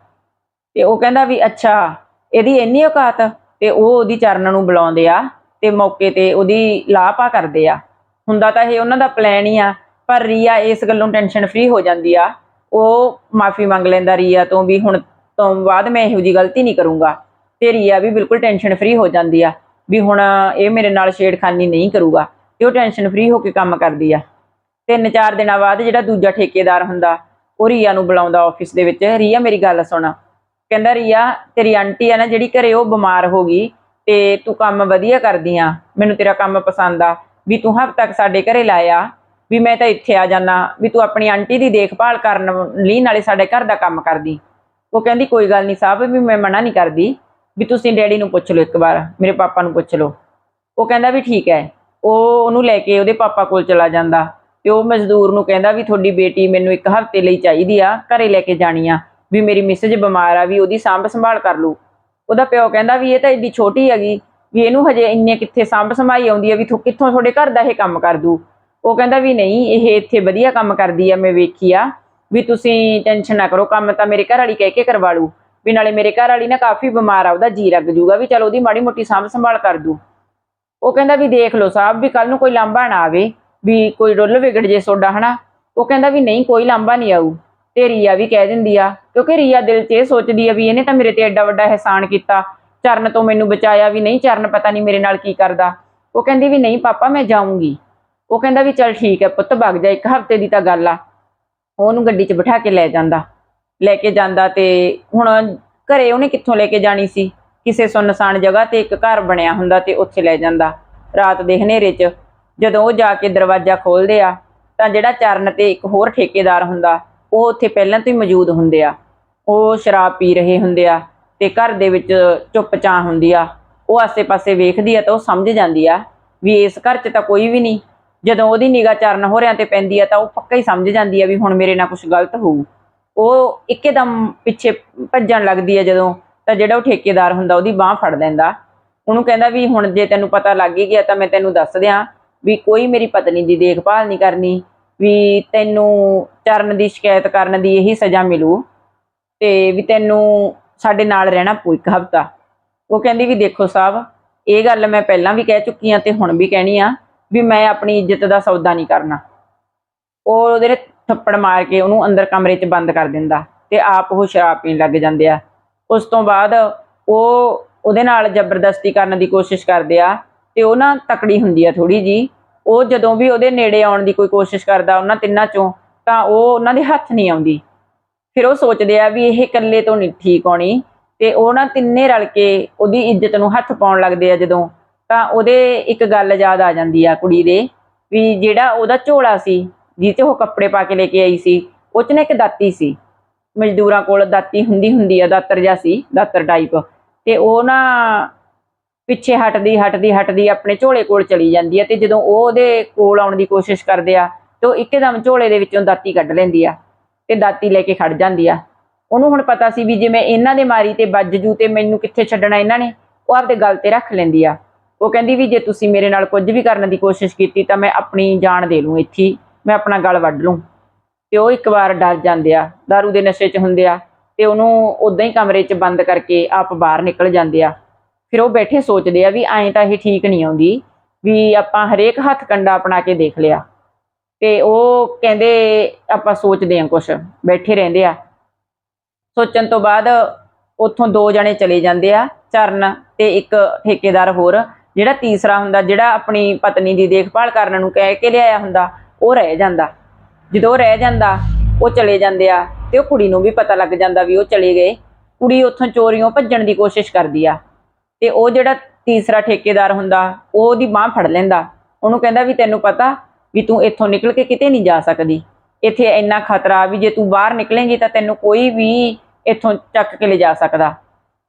ਤੇ ਉਹ ਕਹਿੰਦਾ ਵੀ ਅੱਛਾ, ਇਹਦੀ ਇੰਨੀ ਔਕਾਤ ਤੇ ਉਹ ਉਹਦੀ ਚਰਨਾਂ ਨੂੰ ਬੁਲਾਉਂਦੇ ਆ ਤੇ ਮੌਕੇ ਤੇ ਉਹਦੀ ਲਾਪਾ ਕਰਦੇ ਆ। ਹੁੰਦਾ ਤਾਂ ਇਹ ਉਹਨਾਂ ਦਾ ਪਲਾਨ ਹੀ ਆ, ਪਰ ਰੀਆ ਇਸ ਗੱਲੋਂ ਟੈਨਸ਼ਨ ਫ੍ਰੀ ਹੋ ਜਾਂਦੀ ਆ ਉਹ ਮਾਫੀ ਮੰਗ ਲੈਂਦਾ ਰੀਆ ਤੋਂ ਵੀ ਹੁਣ ਤੋਂ ਬਾਅਦ ਮੈਂ ਇਹੋ ਜੀ ਗਲਤੀ ਨਹੀਂ ਕਰੂੰਗਾ। ਤੇ ਰੀਆ ਵੀ ਬਿਲਕੁਲ ਟੈਨਸ਼ਨ ਫ੍ਰੀ ਹੋ ਜਾਂਦੀ ਆ ਵੀ ਹੁਣ ਇਹ ਮੇਰੇ ਨਾਲ ਛੇੜਖਾਨੀ ਨਹੀਂ ਕਰੂਗਾ ਤੇ ਉਹ ਟੈਨਸ਼ਨ ਫ੍ਰੀ ਹੋ ਕੇ ਕੰਮ ਕਰਦੀ ਆ। ਤਿੰਨ ਚਾਰ ਦਿਨਾਂ ਬਾਅਦ ਜਿਹੜਾ ਦੂਜਾ ਠੇਕੇਦਾਰ ਹੁੰਦਾ, ਉਹ ਰੀਆ ਨੂੰ ਬੁਲਾਉਂਦਾ ਆਫਿਸ ਦੇ ਵਿੱਚ, ਰੀਆ, ਮੇਰੀ ਗੱਲ ਸੁਣ। ਕਹਿੰਦਾ, ਰੀਆ, ਤੇਰੀ ਆਂਟੀ ਆ ਨਾ ਜਿਹੜੀ ਘਰੇ ਉਹ ਬਿਮਾਰ ਹੋ ਗਈ ਤੇ ਤੂੰ ਕੰਮ ਵਧੀਆ ਕਰਦੀ ਆ, ਮੈਨੂੰ ਤੇਰਾ ਕੰਮ ਪਸੰਦ ਆ, ਵੀ ਤੂੰ ਹਫ਼ਤਾ ਤੱਕ ਸਾਡੇ ਘਰੇ ਲਾਇਆ ਵੀ ਮੈਂ ਤਾਂ ਇੱਥੇ ਆ ਜਾਣਾ ਵੀ ਤੂੰ ਆਪਣੀ ਆਂਟੀ ਦੀ ਦੇਖਭਾਲ ਕਰਨ ਲਈ ਨਾਲੇ ਸਾਡੇ ਘਰ ਦਾ ਕੰਮ ਕਰਦੀ। ਉਹ ਕਹਿੰਦੀ, ਕੋਈ ਗੱਲ ਨਹੀਂ ਸਾਹਿਬ, ਵੀ ਮੈਂ ਮਨਾ ਨਹੀਂ ਕਰਦੀ, ਵੀ ਤੁਸੀਂ ਡੈਡੀ ਨੂੰ ਪੁੱਛ ਲਓ ਇੱਕ ਵਾਰ, ਮੇਰੇ ਪਾਪਾ ਨੂੰ ਪੁੱਛ ਲਓ। ਉਹ ਕਹਿੰਦਾ ਵੀ ਠੀਕ ਹੈ। ਉਹ ਉਹਨੂੰ ਲੈ ਕੇ ਉਹਦੇ ਪਾਪਾ ਕੋਲ ਚਲਾ ਜਾਂਦਾ। ਤੇ ਉਹ ਮਜ਼ਦੂਰ ਨੂੰ ਕਹਿੰਦਾ ਵੀ ਤੁਹਾਡੀ ਬੇਟੀ ਮੈਨੂੰ ਇੱਕ ਹਫ਼ਤੇ ਲਈ ਚਾਹੀਦੀ ਆ, ਘਰੇ ਲੈ ਕੇ ਜਾਣੀ ਆ, ਵੀ ਮੇਰੀ ਮਿਸਜ ਬਿਮਾਰ ਆ, ਵੀ ਉਹਦੀ ਸਾਂਭ ਸੰਭਾਲ ਕਰ ਲੂ ਉਹਦਾ ਪਿਓ ਕਹਿੰਦਾ ਵੀ ਇਹ ਤਾਂ ਇੱਡੀ ਛੋਟੀ ਹੈਗੀ, ਵੀ ਇਹਨੂੰ ਹਜੇ ਇੰਨੇ ਕਿੱਥੇ ਸਾਂਭ ਸੰਭਾਈ ਆਉਂਦੀ ਆ, ਵੀ ਥੋ- ਕਿੱਥੋਂ ਤੁਹਾਡੇ ਘਰ ਦਾ ਇਹ ਕੰਮ ਕਰ ਦੂ ਉਹ ਕਹਿੰਦਾ ਵੀ ਨਹੀਂ, ਇਹ ਇੱਥੇ ਵਧੀਆ ਕੰਮ ਕਰਦੀ ਆ, ਮੈਂ ਵੇਖੀ ਆ। ਵੀ ਤੁਸੀਂ ਟੈਨਸ਼ਨ ਨਾ ਕਰੋ, ਕੰਮ ਤਾਂ ਮੇਰੇ ਘਰ ਵਾਲੀ ਕਹਿ ਕੇ ਕਰਵਾ ਲੂ ਵੀ ਨਾਲੇ ਮੇਰੇ ਘਰ ਵਾਲੀ ਨਾ ਕਾਫੀ ਬਿਮਾਰ ਆ, ਉਹਦਾ ਜੀ ਰੱਗ ਜੂਗਾ ਵੀ ਚਲ ਉਹਦੀ ਮਾੜੀ ਮੋਟੀ ਸਾਂਭ ਸੰਭਾਲ ਕਰ ਦੂ ਉਹ ਕਹਿੰਦਾ ਵੀ ਦੇਖ ਲਓ ਸਾਹਿਬ, ਵੀ ਕੱਲ ਨੂੰ ਕੋਈ ਲਾਂਭਾ ਨਾ ਆਵੇ, ਵੀ ਕੋਈ ਡੁੱਲ ਵਿਗੜ ਜੇ ਸੋਡਾ, ਹਨਾ। ਉਹ ਕਹਿੰਦਾ ਵੀ ਨਹੀਂ, ਕੋਈ ਲਾਂਭਾ ਨਹੀਂ ਆਊ। ਤੇ ਰੀਆ ਵੀ ਕਹਿ ਦਿੰਦੀ ਆ, ਕਿਉਂਕਿ ਰੀਆ ਦਿਲ 'ਚ ਇਹ ਸੋਚਦੀ ਆ ਵੀ ਇਹਨੇ ਤਾਂ ਮੇਰੇ ਤੇ ਐਡਾ ਵੱਡਾ ਅਹਿਸਾਨ ਕੀਤਾ। ਚਰਨ ਤੋਂ ਮੈਨੂੰ ਬਚਾਇਆ ਵੀ ਨਹੀਂ, ਚਰਨ ਪਤਾ ਨਹੀਂ ਮੇਰੇ ਨਾਲ ਕੀ ਕਰਦਾ। ਉਹ ਕਹਿੰਦੀ ਵੀ ਨਹੀਂ, ਪਾਪਾ ਮੈਂ ਜਾਊਂਗੀ। ਉਹ ਕਹਿੰਦਾ ਵੀ ਚਲ ਠੀਕ ਹੈ ਪੁੱਤ ਭੱਗ ਜਾ, ਇੱਕ ਹਫ਼ਤੇ ਦੀ ਤਾਂ ਗੱਲ ਆ। ਉਹਨੂੰ ਗੱਡੀ 'ਚ ਬਿਠਾ ਕੇ ਲੈ ਜਾਂਦਾ। ਲੈ ਕੇ ਜਾਂਦਾ ਤੇ ਹੁਣ ਘਰੇ ਉਹਨੇ ਕਿੱਥੋਂ ਲੈ ਕੇ ਜਾਣੀ ਸੀ? ਕਿਸੇ ਸੁੰਨਸਾਨ ਜਗ੍ਹਾ ਤੇ ਇੱਕ ਘਰ ਬਣਿਆ ਹੁੰਦਾ ਤੇ ਉੱਥੇ ਲੈ ਜਾਂਦਾ। ਰਾਤ ਦੇ ਹਨੇਰੇ 'ਚ ਜਦੋਂ ਉਹ ਜਾ ਕੇ ਦਰਵਾਜ਼ਾ ਖੋਲਦੇ ਆ, ਤਾਂ ਜਿਹੜਾ ਚਰਨ ਤੇ ਇੱਕ ਹੋਰ ਠੇਕੇਦਾਰ ਹੁੰਦਾ, ਉਹ ਉੱਥੇ ਪਹਿਲਾਂ ਤੋਂ ਹੀ ਮੌਜੂਦ ਹੁੰਦੇ ਆ। ਉਹ ਸ਼ਰਾਬ ਪੀ ਰਹੇ ਹੁੰਦੇ ਆ ਤੇ ਘਰ ਦੇ ਵਿੱਚ ਚੁੱਪ ਚਾਂ ਹੁੰਦੀ ਆ। ਉਹ ਆਸੇ-ਪਾਸੇ ਵੇਖਦੀ ਆ ਤਾਂ ਉਹ ਸਮਝ ਜਾਂਦੀ ਆ ਵੀ ਇਸ ਘਰ 'ਚ ਤਾਂ ਕੋਈ ਵੀ ਨਹੀਂ। ਜਦੋਂ ਉਹਦੀ ਨਿਗਾਹ ਚਰਨ ਹੋਰਿਆਂ ਤੇ ਪੈਂਦੀ ਆ ਤਾਂ ਉਹ ਪੱਕਾ ਹੀ ਸਮਝ ਜਾਂਦੀ ਆ ਵੀ ਹੁਣ ਮੇਰੇ ਨਾਲ ਕੁਝ ਗਲਤ ਹੋਊ। ਉਹ ਇੱਕਦਮ ਪਿੱਛੇ ਭੱਜਣ ਲੱਗਦੀ ਆ ਜਦੋਂ ਤਾਂ ਜਿਹੜਾ ਉਹ ਠੇਕੇਦਾਰ ਹੁੰਦਾ ਉਹਦੀ ਬਾਹ ਫੜ ਲੈਂਦਾ। ਉਹਨੂੰ ਕਹਿੰਦਾ ਵੀ ਹੁਣ ਜੇ ਤੈਨੂੰ ਪਤਾ ਲੱਗ ਹੀ ਗਿਆ ਤਾਂ ਮੈਂ ਤੈਨੂੰ ਦੱਸ ਦਿਆਂ ਵੀ ਕੋਈ ਮੇਰੀ ਪਤਨੀ ਦੀ ਦੇਖਭਾਲ ਨਹੀਂ ਕਰਨੀ, ਵੀ ਤੈਨੂੰ ਚਰਨ ਦੀ ਸ਼ਿਕਾਇਤ ਕਰਨ ਦੀ ਇਹੀ ਸਜ਼ਾ ਮਿਲੂ ਤੇ ਵੀ ਤੈਨੂੰ ਸਾਡੇ ਨਾਲ ਰਹਿਣਾ ਪਊ ਇੱਕ ਹਫ਼ਤਾ। ਉਹ ਕਹਿੰਦੀ ਵੀ ਦੇਖੋ ਸਾਹਿਬ, ਇਹ ਗੱਲ ਮੈਂ ਪਹਿਲਾਂ ਵੀ ਕਹਿ ਚੁੱਕੀ ਆ ਤੇ ਹੁਣ ਵੀ ਕਹਿਣੀ ਆ ਵੀ ਮੈਂ ਆਪਣੀ ਇੱਜ਼ਤ ਦਾ ਸੌਦਾ ਨਹੀਂ ਕਰਨਾ। ਉਹ ਉਹਦੇ ਥੱਪੜ ਮਾਰ ਕੇ ਉਹਨੂੰ ਅੰਦਰ ਕਮਰੇ 'ਚ ਬੰਦ ਕਰ ਦਿੰਦਾ ਤੇ ਆਪ ਉਹ ਸ਼ਰਾਬ ਪੀਣ ਲੱਗ ਜਾਂਦੇ ਆ। ਉਸ ਤੋਂ ਬਾਅਦ ਉਹ ਉਹਦੇ ਨਾਲ ਜ਼ਬਰਦਸਤੀ ਕਰਨ ਦੀ ਕੋਸ਼ਿਸ਼ ਕਰਦੇ ਆ ਤੇ ਉਹ ਨਾ ਤਕੜੀ ਹੁੰਦੀ ਆ ਥੋੜੀ ਜੀ ਉਹ ਜਦੋਂ ਵੀ ਉਹਦੇ ਨੇੜੇ ਆਉਣ ਦੀ ਕੋਈ ਕੋਸ਼ਿਸ਼ ਕਰਦਾ ਉਹਨਾਂ ਤਿੰਨਾਂ ਚੋਂ ਤਾਂ ਉਹ ਉਹਨਾਂ ਦੇ ਹੱਥ ਨਹੀਂ ਆਉਂਦੀ। ਫਿਰ ਉਹ ਸੋਚਦੇ ਆ ਵੀ ਇਹ ਇਕੱਲੇ ਤੋਂ ਨਹੀਂ ਠੀਕ ਆਉਣੀ ਤੇ ਉਹ ਨਾ ਤਿੰਨੇ ਰਲ ਕੇ ਉਹਦੀ ਇੱਜ਼ਤ ਨੂੰ ਹੱਥ ਪਾਉਣ ਲੱਗਦੇ ਆ ਜਦੋਂ ਤਾਂ ਉਹਦੇ ਇੱਕ ਗੱਲ ਯਾਦ ਆ ਜਾਂਦੀ ਆ ਕੁੜੀ ਦੇ, ਵੀ ਜਿਹੜਾ ਉਹਦਾ ਝੋਲਾ ਸੀ ਜਿਹ 'ਚ ਉਹ ਕੱਪੜੇ ਪਾ ਕੇ ਲੈ ਕੇ ਆਈ ਸੀ, ਉਹ 'ਚ ਨਾ ਇੱਕ ਦਾਤੀ ਸੀ। ਮਜ਼ਦੂਰਾਂ ਕੋਲ ਦਾਤੀ ਹੁੰਦੀ ਹੁੰਦੀ ਆ, ਦਾਤਰ ਜਿਹਾ ਸੀ, ਦਾਤਰ ਟਾਈਪ ਤੇ ਉਹ ਨਾ ਪਿੱਛੇ ਹਟਦੀ ਹਟਦੀ ਹਟਦੀ ਆਪਣੇ ਝੋਲੇ ਕੋਲ ਚਲੀ ਜਾਂਦੀ ਆ ਤੇ ਜਦੋਂ ਉਹ ਉਹਦੇ ਕੋਲ ਆਉਣ ਦੀ ਕੋਸ਼ਿਸ਼ ਕਰਦੇ ਆ, ਤੇ ਉਹ ਇੱਕਦਮ ਝੋਲੇ ਦੇ ਵਿੱਚੋਂ ਦਾਤੀ ਕੱਢ ਲੈਂਦੀ ਆ ਤੇ ਦਾਤੀ ਲੈ ਕੇ ਖੜ ਜਾਂਦੀ ਆ। ਉਹਨੂੰ ਹੁਣ ਪਤਾ ਸੀ ਵੀ ਜੇ ਮੈਂ ਇਹਨਾਂ ਦੇ ਮਾਰੀ ਤੇ ਵੱਜ ਜੂ ਤੇ ਮੈਨੂੰ ਕਿੱਥੇ ਛੱਡਣਾ ਇਹਨਾਂ ਨੇ, ਉਹ ਆਪਦੇ ਗੱਲ ਤੇ ਰੱਖ ਲੈਂਦੀ ਆ। ਉਹ ਕਹਿੰਦੀ ਵੀ ਜੇ ਤੁਸੀਂ ਮੇਰੇ ਨਾਲ ਕੁਝ ਵੀ ਕਰਨ ਦੀ ਕੋਸ਼ਿਸ਼ ਕੀਤੀ ਤਾਂ ਮੈਂ ਆਪਣੀ ਜਾਨ ਦੇ ਲੂੰ ਇੱਥੇ ਮੈਂ ਆਪਣਾ ਗਲ ਵੱਢ ਲੂੰ। ਤੇ ਉਹ ਇੱਕ ਵਾਰ ਡਰ ਜਾਂਦੇ ਆ दारू ਦੇ ਨਸ਼ੇ 'ਚ ਹੁੰਦੇ ਆ, ਤੇ ਉਹਨੂੰ ਉਦਾਂ ਹੀ ਕਮਰੇ 'ਚ ਬੰਦ ਕਰਕੇ ਆਪ ਬਾਹਰ ਨਿਕਲ ਜਾਂਦੇ ਆ। ਫਿਰ ਉਹ ਬੈਠੇ ਸੋਚਦੇ ਆ ਵੀ ਐਂ ਤਾਂ ਇਹ ਠੀਕ ਨਹੀਂ ਆਉਂਦੀ, ਵੀ ਆਪਾਂ ਹਰੇਕ ਹੱਥ ਕੰਡਾ ਅਪਣਾ ਕੇ ਦੇਖ ਲਿਆ। ਤੇ ਉਹ ਕਹਿੰਦੇ ਆਪਾਂ ਸੋਚਦੇ ਆ ਕੁਛ, ਬੈਠੇ ਰਹਿੰਦੇ ਆ। ਸੋਚਣ ਤੋਂ ਬਾਅਦ ਉੱਥੋਂ ਦੋ ਜਣੇ ਚਲੇ ਜਾਂਦੇ ਆ, ਚਰਨ ਤੇ ਇੱਕ ਠੇਕੇਦਾਰ ਹੋਰ। ਜਿਹੜਾ ਤੀਸਰਾ ਹੁੰਦਾ, ਜਿਹੜਾ ਆਪਣੀ ਪਤਨੀ ਦੀ ਦੇਖਭਾਲ ਕਰਨ ਨੂੰ ਕਹਿ ਕੇ ਲਿਆਇਆ ਹੁੰਦਾ, ਉਹ ਰਹਿ ਜਾਂਦਾ। ਜਦੋਂ ਉਹ ਰਹਿ ਜਾਂਦਾ, ਉਹ ਚਲੇ ਜਾਂਦੇ ਆ ਤੇ ਉਹ ਕੁੜੀ ਨੂੰ ਵੀ ਪਤਾ ਲੱਗ ਜਾਂਦਾ ਵੀ ਉਹ ਚਲੇ ਗਏ। ਕੁੜੀ ਉੱਥੋਂ ਚੋਰੀਆਂ ਭੱਜਣ ਦੀ ਕੋਸ਼ਿਸ਼ ਕਰਦੀ ਆ ਤੇ ਉਹ ਜਿਹੜਾ ਤੀਸਰਾ ਠੇਕੇਦਾਰ ਹੁੰਦਾ, ਉਹ ਉਹਦੀ ਬਾਹ ਫੜ ਲੈਂਦਾ। ਉਹਨੂੰ ਕਹਿੰਦਾ ਵੀ ਤੈਨੂੰ ਪਤਾ ਵੀ ਤੂੰ ਇੱਥੋਂ ਨਿਕਲ ਕੇ ਕਿਤੇ ਨਹੀਂ ਜਾ ਸਕਦੀ। ਇੱਥੇ ਇੰਨਾ ਖਤਰਾ ਵੀ ਜੇ ਤੂੰ ਬਾਹਰ ਨਿਕਲੇਂਗੀ ਤਾਂ ਤੈਨੂੰ ਕੋਈ ਵੀ ਇੱਥੋਂ ਚੱਕ ਕੇ ਲੈ ਜਾ ਸਕਦਾ।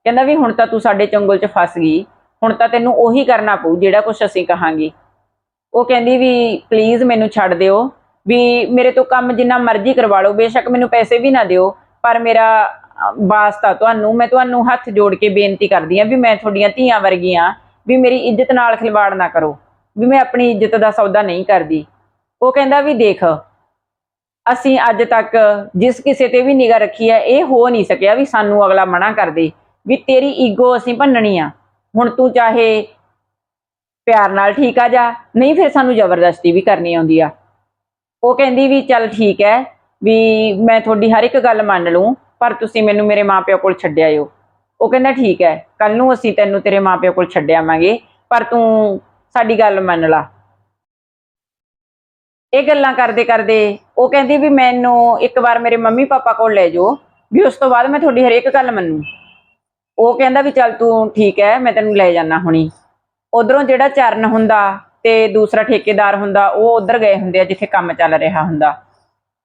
ਕਹਿੰਦਾ ਵੀ ਹੁਣ ਤਾਂ ਤੂੰ ਸਾਡੇ ਚੰਗਲ 'ਚ ਫਸ ਗਈ। ਹੁਣ ਤਾਂ ਤੈਨੂੰ ਉਹੀ ਕਰਨਾ ਪਊ, ਜਿਹੜਾ ਕੁਝ ਅਸੀਂ ਕਹਾਂਗੇ। ਉਹ ਕਹਿੰਦੀ ਵੀ ਪਲੀਜ਼ ਮੈਨੂੰ ਛੱਡ ਦਿਓ। ਵੀ ਮੇਰੇ ਤੋਂ ਕੰਮ ਜਿੰਨਾ ਮਰਜ਼ੀ ਕਰਵਾ ਲਓ, ਬੇਸ਼ੱਕ ਮੈਨੂੰ ਪੈਸੇ ਵੀ ਨਾ ਦਿਓ, ਪਰ ਮੇਰਾ ਵਾਸਤਾ ਤੁਹਾਨੂੰ, ਮੈਂ ਤੁਹਾਨੂੰ ਹੱਥ ਜੋੜ ਕੇ ਬੇਨਤੀ ਕਰਦੀ ਹਾਂ ਵੀ ਮੈਂ ਤੁਹਾਡੀਆਂ ਧੀਆਂ ਵਰਗੀਆਂ, ਵੀ ਮੇਰੀ ਇੱਜ਼ਤ ਨਾਲ ਖਿਲਵਾੜ ਨਾ ਕਰੋ, ਵੀ ਮੈਂ ਆਪਣੀ ਇੱਜ਼ਤ ਦਾ ਸੌਦਾ ਨਹੀਂ ਕਰਦੀ। ਉਹ ਕਹਿੰਦਾ ਵੀ, ਦੇਖ, ਅਸੀਂ ਅੱਜ ਤੱਕ ਜਿਸ ਕਿਸੇ ਤੇ ਵੀ ਨਿਗਾਹ ਰੱਖੀ ਹੈ ਇਹ ਹੋ ਨਹੀਂ ਸਕਿਆ ਵੀ ਸਾਨੂੰ ਅਗਲਾ ਮਨਾ ਕਰ ਦੇ, ਵੀ ਤੇਰੀ ਈਗੋ ਅਸੀਂ ਭੰਨਣੀ ਆ। ਹੁਣ ਤੂੰ ਚਾਹੇ ਪਿਆਰ ਨਾਲ ਠੀਕ ਆ ਜਾ, ਨਹੀਂ ਫਿਰ ਸਾਨੂੰ ਜ਼ਬਰਦਸਤੀ ਵੀ ਕਰਨੀ ਆਉਂਦੀ ਆ। ਉਹ ਕਹਿੰਦੀ ਵੀ ਚੱਲ ਠੀਕ ਹੈ ਵੀ ਮੈਂ ਤੁਹਾਡੀ ਹਰ ਇੱਕ ਗੱਲ ਮੰਨ ਲੂੰ ਪਰ ਤੁਸੀਂ ਮੈਨੂੰ ਮੇਰੇ ਮਾਪਿਆਂ ਕੋਲ ਛੱਡ ਆਇਓ ਉਹ ਕਹਿੰਦਾ ਠੀਕ ਹੈ ਕੱਲ ਨੂੰ ਅਸੀਂ ਤੈਨੂੰ ਤੇਰੇ ਮਾਪਿਆਂ ਕੋਲ ਛੱਡ ਆਵਾਂਗੇ, ਪਰ ਤੂੰ ਸਾਡੀ ਗੱਲ ਮੰਨ ਲਾ। ਇਹ ਗੱਲਾਂ ਕਰਦੇ ਕਰਦੇ ਉਹ ਕਹਿੰਦੀ ਵੀ ਮੈਨੂੰ ਇੱਕ ਵਾਰ ਮੇਰੇ ਮੰਮੀ ਪਾਪਾ ਕੋਲ ਲੈ ਜਾਓ, ਵੀ ਉਸ ਤੋਂ ਬਾਅਦ ਮੈਂ ਤੁਹਾਡੀ ਹਰੇਕ ਗੱਲ ਮੰਨੂ। ਉਹ ਕਹਿੰਦਾ ਵੀ ਚੱਲ ਤੂੰ ਠੀਕ ਹੈ ਮੈਂ ਤੈਨੂੰ ਲੈ ਜਾਣਾ ਹੁਣੀ। ਉਧਰੋਂ ਜਿਹੜਾ ਚਰਨ ਹੁੰਦਾ ਤੇ ਦੂਸਰਾ ਠੇਕੇਦਾਰ ਹੁੰਦਾ, ਉਹ ਉਧਰ ਗਏ ਹੁੰਦੇ ਆ ਜਿੱਥੇ ਕੰਮ ਚੱਲ ਰਿਹਾ ਹੁੰਦਾ।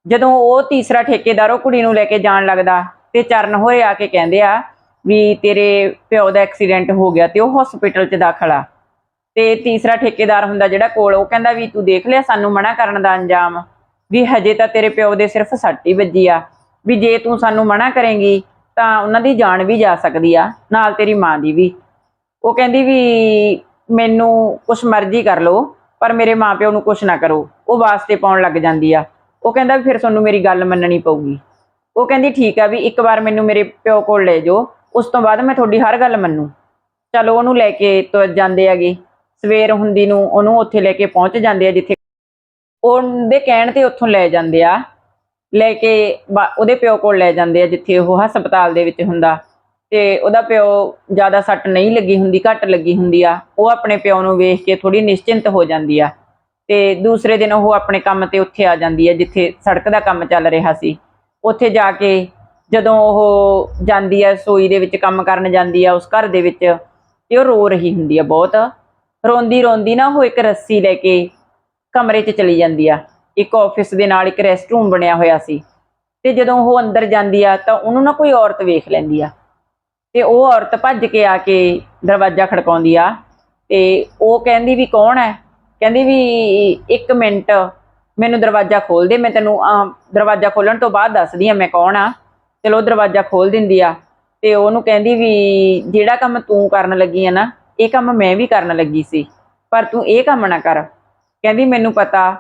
ਜਦੋਂ ਉਹ ਤੀਸਰਾ ਠੇਕੇਦਾਰ, ਉਹ ਕੁੜੀ ਨੂੰ ਲੈ ਕੇ ਜਾਣ ਲੱਗਦਾ ਤੇ ਚਰਨ ਹੋਏ ਆ ਕੇ ਕਹਿੰਦੇ ਆ ਵੀ ਤੇਰੇ ਪਿਓ ਦਾ ਐਕਸੀਡੈਂਟ ਹੋ ਗਿਆ ਤੇ ਉਹ ਹਸਪੀਟਲ 'ਚ ਦਾਖਲ ਆ। ਤੇ ਤੀਸਰਾ ਠੇਕੇਦਾਰ ਹੁੰਦਾ ਜਿਹੜਾ ਕੋਲ, ਉਹ ਕਹਿੰਦਾ ਵੀ ਤੂੰ ਦੇਖ ਲਿਆ ਸਾਨੂੰ ਮਨਾ ਕਰਨ ਦਾ ਅੰਜਾਮ ਵੀ ਹਜੇ ਤਾਂ ਤੇਰੇ ਪਿਓ ਦੇ ਸਿਰਫ ਸੱਟ ਹੀ ਵੱਜੀ ਆ। ਵੀ ਜੇ ਤੂੰ ਸਾਨੂੰ ਮਨਾ ਕਰੇਂਗੀ ਤਾਂ ਉਹਨਾਂ ਦੀ ਜਾਨ ਵੀ ਜਾ ਸਕਦੀ ਆ, ਨਾਲ ਤੇਰੀ ਮਾਂ ਦੀ ਵੀ। ਉਹ ਕਹਿੰਦੀ ਵੀ ਮੈਨੂੰ ਕੁਛ ਮਰਜ਼ੀ ਕਰ ਲਓ, ਪਰ ਮੇਰੇ ਮਾਪਿਓ ਨੂੰ ਕੁਛ ਨਾ ਕਰੋ, ਉਹ ਵਾਸਤੇ ਪਾਉਣ ਲੱਗ ਜਾਂਦੀ ਆ। ਉਹ ਕਹਿੰਦਾ ਵੀ ਫਿਰ ਤੁਹਾਨੂੰ ਮੇਰੀ ਗੱਲ ਮੰਨਣੀ ਪਊਗੀ। ਉਹ ਕਹਿੰਦੀ ਠੀਕ ਆ ਵੀ ਇੱਕ ਵਾਰ ਮੈਨੂੰ ਮੇਰੇ ਪਿਓ ਕੋਲ ਲੈ ਜਾਓ, ਉਸ ਤੋਂ ਬਾਅਦ ਮੈਂ ਤੁਹਾਡੀ ਹਰ ਗੱਲ ਮੰਨੂ। ਚਲੋ ਉਹਨੂੰ ਲੈ ਕੇ ਤੁਰ ਜਾਂਦੇ ਹੈਗੇ। ਸਵੇਰ ਹੁੰਦੀ ਨੂੰ ਉਹਨੂੰ ਉੱਥੇ ਲੈ ਕੇ ਪਹੁੰਚ ਜਾਂਦੇ ਆ ਜਿੱਥੇ ਉਹਦੇ ਕਹਿਣ ਤੇ ਉੱਥੋਂ ਲੈ ਜਾਂਦੇ ਆ। ਲੈ ਕੇ ਬਾ- ਉਹਦੇ ਪਿਓ ਕੋਲ ਲੈ ਜਾਂਦੇ ਆ, ਜਿੱਥੇ ਉਹ ਹਸਪਤਾਲ ਦੇ ਵਿੱਚ ਹੁੰਦਾ। ਤੇ ਉਹਦਾ ਪਿਓ ਜ਼ਿਆਦਾ ਸੱਟ ਨਹੀਂ ਲੱਗੀ ਹੁੰਦੀ, ਘੱਟ ਲੱਗੀ ਹੁੰਦੀ ਆ। ਉਹ ਆਪਣੇ ਪਿਓ ਨੂੰ ਵੇਖ ਕੇ ਥੋੜੀ ਨਿਸ਼ਚਿੰਤ ਹੋ ਜਾਂਦੀ ਆ। ਤੇ ਦੂਸਰੇ ਦਿਨ ਉਹ ਆਪਣੇ ਕੰਮ ਤੇ ਉੱਥੇ ਆ ਜਾਂਦੀ ਆ, ਜਿੱਥੇ ਸੜਕ ਦਾ ਕੰਮ ਚੱਲ ਰਿਹਾ ਸੀ। ਉੱਥੇ ਜਾ ਕੇ ਜਦੋਂ ਉਹ ਜਾਂਦੀ ਆ ਸੋਈ ਦੇ ਵਿੱਚ ਕੰਮ ਕਰਨ ਜਾਂਦੀ ਆ, ਉਸ ਘਰ ਦੇ ਵਿੱਚ, ਤੇ ਉਹ ਰੋ ਰਹੀ ਹੁੰਦੀ ਆ ਬਹੁਤ। ਰੋਂਦੀ ਰੋਂਦੀ ਨਾ ਉਹ ਇੱਕ ਰੱਸੀ ਲੈ ਕੇ ਕਮਰੇ 'ਚ ਚਲੀ ਜਾਂਦੀ ਆ। ਇੱਕ ਆਫਿਸ ਦੇ ਨਾਲ ਇੱਕ ਰੈਸਟ ਰੂਮ ਬਣਿਆ ਹੋਇਆ ਸੀ। ਤੇ ਜਦੋਂ ਉਹ ਅੰਦਰ ਜਾਂਦੀ ਆ ਤਾਂ ਉਹਨੂੰ ਨਾ ਕੋਈ ਔਰਤ ਵੇਖ ਲੈਂਦੀ ਆ। ਤੇ ਉਹ ਔਰਤ ਭੱਜ ਕੇ ਆ ਕੇ ਦਰਵਾਜ਼ਾ ਖੜਕਾਉਂਦੀ ਆ ਤੇ ਉਹ ਕਹਿੰਦੀ ਵੀ ਕੌਣ ਹੈ ਕਹਿੰਦੀ ਵੀ ਇੱਕ ਮਿੰਟ, ਮੈਨੂੰ ਦਰਵਾਜ਼ਾ ਖੋਲ ਦੇ, ਮੈਂ ਤੈਨੂੰ ਦਰਵਾਜ਼ਾ ਖੋਲਣ ਤੋਂ ਬਾਅਦ ਦੱਸਦੀ ਆ ਮੈਂ ਕੌਣ ਆ। ਚਲੋ ਦਰਵਾਜ਼ਾ ਖੋਲ ਦਿੰਦੀ ਆ ਤੇ ਉਹਨੂੰ ਕਹਿੰਦੀ ਵੀ ਜਿਹੜਾ ਕੰਮ ਤੂੰ ਕਰਨ ਲੱਗੀ ਆ ਨਾ, ਇਹ ਕੰਮ ਮੈਂ ਵੀ ਕਰਨ ਲੱਗੀ ਸੀ, ਪਰ ਤੂੰ ਇਹ ਕੰਮ ਨਾ ਕਰ। ਕਹਿੰਦੀ ਮੈਨੂੰ ਪਤਾ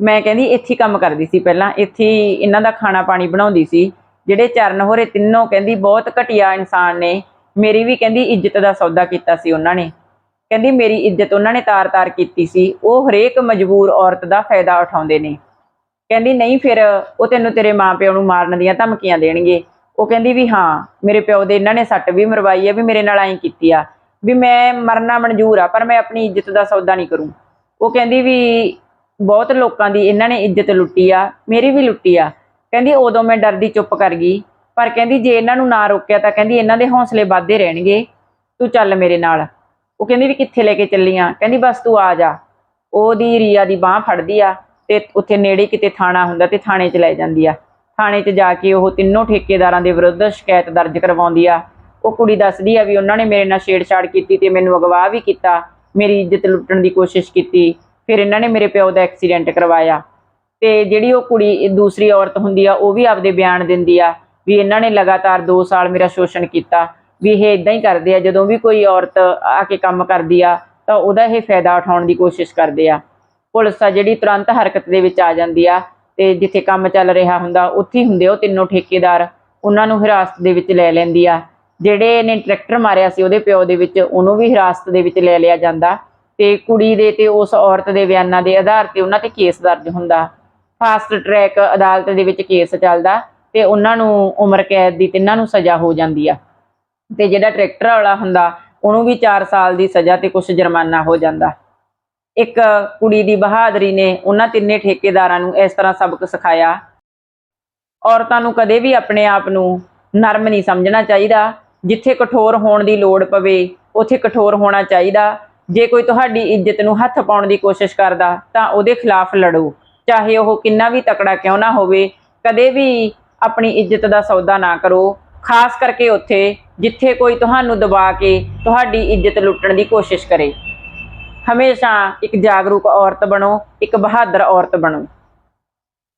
ਮੈਂ ਕਹਿੰਦੀ ਇੱਥੇ ਕੰਮ ਕਰਦੀ ਸੀ ਪਹਿਲਾਂ, ਇੱਥੇ ਇਹਨਾਂ ਦਾ ਖਾਣਾ ਪਾਣੀ ਬਣਾਉਂਦੀ ਸੀ। ਜਿਹੜੇ ਚਰਨ ਹੋਰੇ ਤਿੰਨੋਂ ਕਹਿੰਦੀ ਬਹੁਤ ਘਟੀਆ ਇਨਸਾਨ ਨੇ, ਮੇਰੀ ਵੀ ਕਹਿੰਦੀ ਇੱਜ਼ਤ ਦਾ ਸੌਦਾ ਕੀਤਾ ਸੀ ਉਹਨਾਂ ਨੇ। ਕਹਿੰਦੀ ਮੇਰੀ ਇੱਜ਼ਤ ਉਹਨਾਂ ਨੇ ਤਾਰ-ਤਾਰ ਕੀਤੀ ਸੀ, ਉਹ ਹਰੇਕ ਮਜਬੂਰ ਔਰਤ ਦਾ ਫਾਇਦਾ ਉਠਾਉਂਦੇ ਨੇ। ਕਹਿੰਦੀ ਨਹੀਂ ਫਿਰ, ਉਹ ਤੈਨੂੰ ਤੇਰੇ ਮਾਪਿਓ ਨੂੰ ਮਾਰਨ ਦੀਆਂ ਧਮਕੀਆਂ ਦੇਣਗੇ। ਉਹ ਕਹਿੰਦੀ ਵੀ ਹਾਂ, ਮੇਰੇ ਪਿਓ ਦੇ ਇਹਨਾਂ ਨੇ ਸੱਟ ਵੀ ਮਰਵਾਈ ਹੈ ਵੀ ਮੇਰੇ ਨਾਲ ਐਂ ਕੀਤੀ ਆ। ਵੀ ਮੈਂ ਮਰਨਾ ਮਨਜ਼ੂਰ ਆ, ਪਰ ਮੈਂ ਆਪਣੀ ਇੱਜ਼ਤ ਦਾ ਸੌਦਾ ਨਹੀਂ ਕਰੂੰ। ਉਹ ਕਹਿੰਦੀ ਵੀ ਬਹੁਤ ਲੋਕਾਂ ਦੀ ਇਹਨਾਂ ਨੇ ਇੱਜ਼ਤ ਲੁੱਟੀ ਆ, ਮੇਰੀ ਵੀ ਲੁੱਟੀ ਆ। ਕਹਿੰਦੀ ਉਦੋਂ ਮੈਂ ਡਰਦੀ ਚੁੱਪ ਕਰ ਗਈ, ਪਰ ਕਹਿੰਦੀ ਜੇ ਇਹਨਾਂ ਨੂੰ ਨਾ ਰੋਕਿਆ ਤਾਂ ਕਹਿੰਦੀ ਇਹਨਾਂ ਦੇ ਹੌਸਲੇ ਵੱਧਦੇ ਰਹਿਣਗੇ। ਤੂੰ ਚੱਲ ਮੇਰੇ ਨਾਲ। ਉਹ ਕਹਿੰਦੀ ਵੀ ਕਿੱਥੇ ਲੈ ਕੇ ਚੱਲੀਆਂ? ਕਹਿੰਦੀ ਬਸ ਤੂੰ ਆ ਜਾ। ਉਹਦੀ ਰੀਆ ਦੀ ਬਾਹ ਫੜਦੀ ਆ ਤੇ ਉੱਥੇ ਨੇੜੇ ਕਿਤੇ ਥਾਣਾ ਹੁੰਦਾ ਤੇ ਥਾਣੇ 'ਚ ਲੈ ਜਾਂਦੀ ਆ। ਥਾਣੇ 'ਚ ਜਾ ਕੇ ਉਹ ਤਿੰਨੋਂ ਠੇਕੇਦਾਰਾਂ ਦੇ ਵਿਰੁੱਧ ਸ਼ਿਕਾਇਤ ਦਰਜ ਕਰਵਾਉਂਦੀ ਆ। ਉਹ ਕੁੜੀ ਦੱਸਦੀ ਆ ਵੀ ਉਹਨਾਂ ਨੇ ਮੇਰੇ ਨਾਲ ਛੇੜਛਾੜ ਕੀਤੀ ਤੇ ਮੈਨੂੰ ਅਗਵਾ ਵੀ ਕੀਤਾ, ਮੇਰੀ ਇੱਜ਼ਤ ਲੁੱਟਣ ਦੀ ਕੋਸ਼ਿਸ਼ ਕੀਤੀ। ਫਿਰ ਇਹਨਾਂ ਨੇ ਮੇਰੇ ਪਿਓ ਦਾ ਐਕਸੀਡੈਂਟ ਕਰਵਾਇਆ। ਤੇ ਜਿਹੜੀ ਉਹ ਕੁੜੀ, ਦੂਸਰੀ ਔਰਤ ਹੁੰਦੀ ਆ, ਉਹ ਵੀ ਆਪਦੇ ਬਿਆਨ ਦਿੰਦੀ ਆ ਵੀ ਇਹਨਾਂ ਨੇ ਲਗਾਤਾਰ 2 ਸਾਲ ਮੇਰਾ ਸ਼ੋਸ਼ਣ ਕੀਤਾ। ਵੀ ਇਹ ਇਦਾਂ ਹੀ ਕਰਦੇ ਆ, ਜਦੋਂ ਵੀ ਕੋਈ ਔਰਤ ਆ ਕੇ ਕੰਮ ਕਰਦੀ ਆ, ਤਾਂ ਉਹਦਾ ਇਹ ਫਾਇਦਾ ਉਠਾਉਣ ਦੀ ਕੋਸ਼ਿਸ਼ ਕਰਦੇ ਆ। ਪੁਲਿਸ ਆ ਜਿਹੜੀ ਤੁਰੰਤ ਹਰਕਤ ਦੇ ਵਿੱਚ ਆ ਜਾਂਦੀ ਆ ਤੇ ਜਿੱਥੇ ਕੰਮ ਚੱਲ ਰਿਹਾ ਹੁੰਦਾ, ਉੱਥੇ ਹੀ ਹੁੰਦੇ ਉਹ ਤਿੰਨੋਂ ਠੇਕੇਦਾਰ। ਉਹਨਾਂ ਨੂੰ ਹਿਰਾਸਤ ਦੇ ਵਿੱਚ ਲੈ ਲੈਂਦੀ ਆ। ਜਿਹੜੇ ਨੇ ਟਰੈਕਟਰ ਮਾਰਿਆ ਸੀ ਉਹਦੇ ਪਿਓ ਦੇ ਵਿੱਚ, ਉਹਨੂੰ ਵੀ ਹਿਰਾਸਤ ਦੇ ਵਿੱਚ ਲੈ ਲਿਆ ਜਾਂਦਾ। ਤੇ ਕੁੜੀ ਦੇ ਤੇ ਉਸ ਔਰਤ ਦੇ ਬਿਆਨਾਂ ਦੇ ਆਧਾਰ ਤੇ ਉਹਨਾਂ ਤੇ ਕੇਸ ਦਰਜ ਹੁੰਦਾ। ਫਾਸਟ ਟਰੈਕ ਅਦਾਲਤ ਦੇ ਵਿੱਚ ਕੇਸ ਚੱਲਦਾ ਤੇ ਉਹਨਾਂ ਨੂੰ ਉਮਰ ਕੈਦ ਦੀ ਤਿੰਨਾਂ ਨੂੰ ਸਜ਼ਾ ਹੋ ਜਾਂਦੀ ਆ। ਤੇ ਜਿਹੜਾ ਟਰੈਕਟਰ ਵਾਲਾ ਹੁੰਦਾ, ਉਹਨੂੰ ਵੀ 4 ਸਾਲ ਦੀ ਸਜ਼ਾ ਤੇ ਕੁਝ ਜੁਰਮਾਨਾ ਹੋ ਜਾਂਦਾ। ਇੱਕ ਕੁੜੀ ਦੀ ਬਹਾਦਰੀ ਨੇ ਉਹਨਾਂ ਤਿੰਨੇ ਠੇਕੇਦਾਰਾਂ ਨੂੰ ਇਸ ਤਰ੍ਹਾਂ ਸਬਕ ਸਿਖਾਇਆ। ਔਰਤਾਂ ਨੂੰ ਕਦੇ ਵੀ ਆਪਣੇ ਆਪ ਨੂੰ ਨਰਮ ਨਹੀਂ ਸਮਝਣਾ ਚਾਹੀਦਾ। ਜਿੱਥੇ ਕਠੋਰ ਹੋਣ ਦੀ ਲੋੜ ਪਵੇ, ਉੱਥੇ ਕਠੋਰ ਹੋਣਾ ਚਾਹੀਦਾ। ਜੇ ਕੋਈ ਤੁਹਾਡੀ ਇੱਜ਼ਤ ਨੂੰ ਹੱਥ ਪਾਉਣ ਦੀ ਕੋਸ਼ਿਸ਼ ਕਰਦਾ, ਤਾਂ ਉਹਦੇ ਖਿਲਾਫ ਲੜੋ। ਚਾਹੇ ਉਹ ਕਿੰਨਾ ਵੀ ਤਕੜਾ ਕਿਉਂ ਨਾ ਹੋਵੇ, ਕਦੇ ਵੀ ਆਪਣੀ ਇੱਜ਼ਤ ਦਾ ਸੌਦਾ ਨਾ ਕਰੋ। ਖਾਸ ਕਰਕੇ ਉੱਥੇ ਜਿੱਥੇ ਕੋਈ ਤੁਹਾਨੂੰ ਦਬਾ ਕੇ ਤੁਹਾਡੀ ਇੱਜ਼ਤ ਲੁੱਟਣ ਦੀ ਕੋਸ਼ਿਸ਼ ਕਰੇ। ਹਮੇਸ਼ਾ ਇੱਕ ਜਾਗਰੂਕ ਔਰਤ ਬਣੋ, ਇੱਕ ਬਹਾਦਰ ਔਰਤ ਬਣੋ।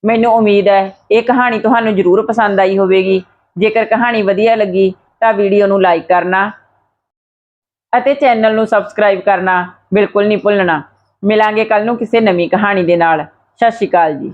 ਮੈਨੂੰ ਉਮੀਦ ਹੈ, ਇਹ ਕਹਾਣੀ ਤੁਹਾਨੂੰ ਜ਼ਰੂਰ ਪਸੰਦ ਆਈ ਹੋਵੇਗੀ। ਜੇਕਰ ਕਹਾਣੀ ਵਧੀਆ ਲੱਗੀ, ਤਾਂ ਵੀਡੀਓ ਨੂੰ ਲਾਈਕ ਕਰਨਾ ਅਤੇ ਚੈਨਲ ਨੂੰ ਸਬਸਕ੍ਰਾਈਬ ਕਰਨਾ ਬਿਲਕੁਲ ਨਹੀਂ ਭੁੱਲਣਾ। ਮਿਲਾਂਗੇ ਕੱਲ ਨੂੰ ਕਿਸੇ ਨਵੀਂ ਕਹਾਣੀ ਦੇ ਨਾਲ। ਸਤਿ ਸ਼੍ਰੀ ਅਕਾਲ ਜੀ।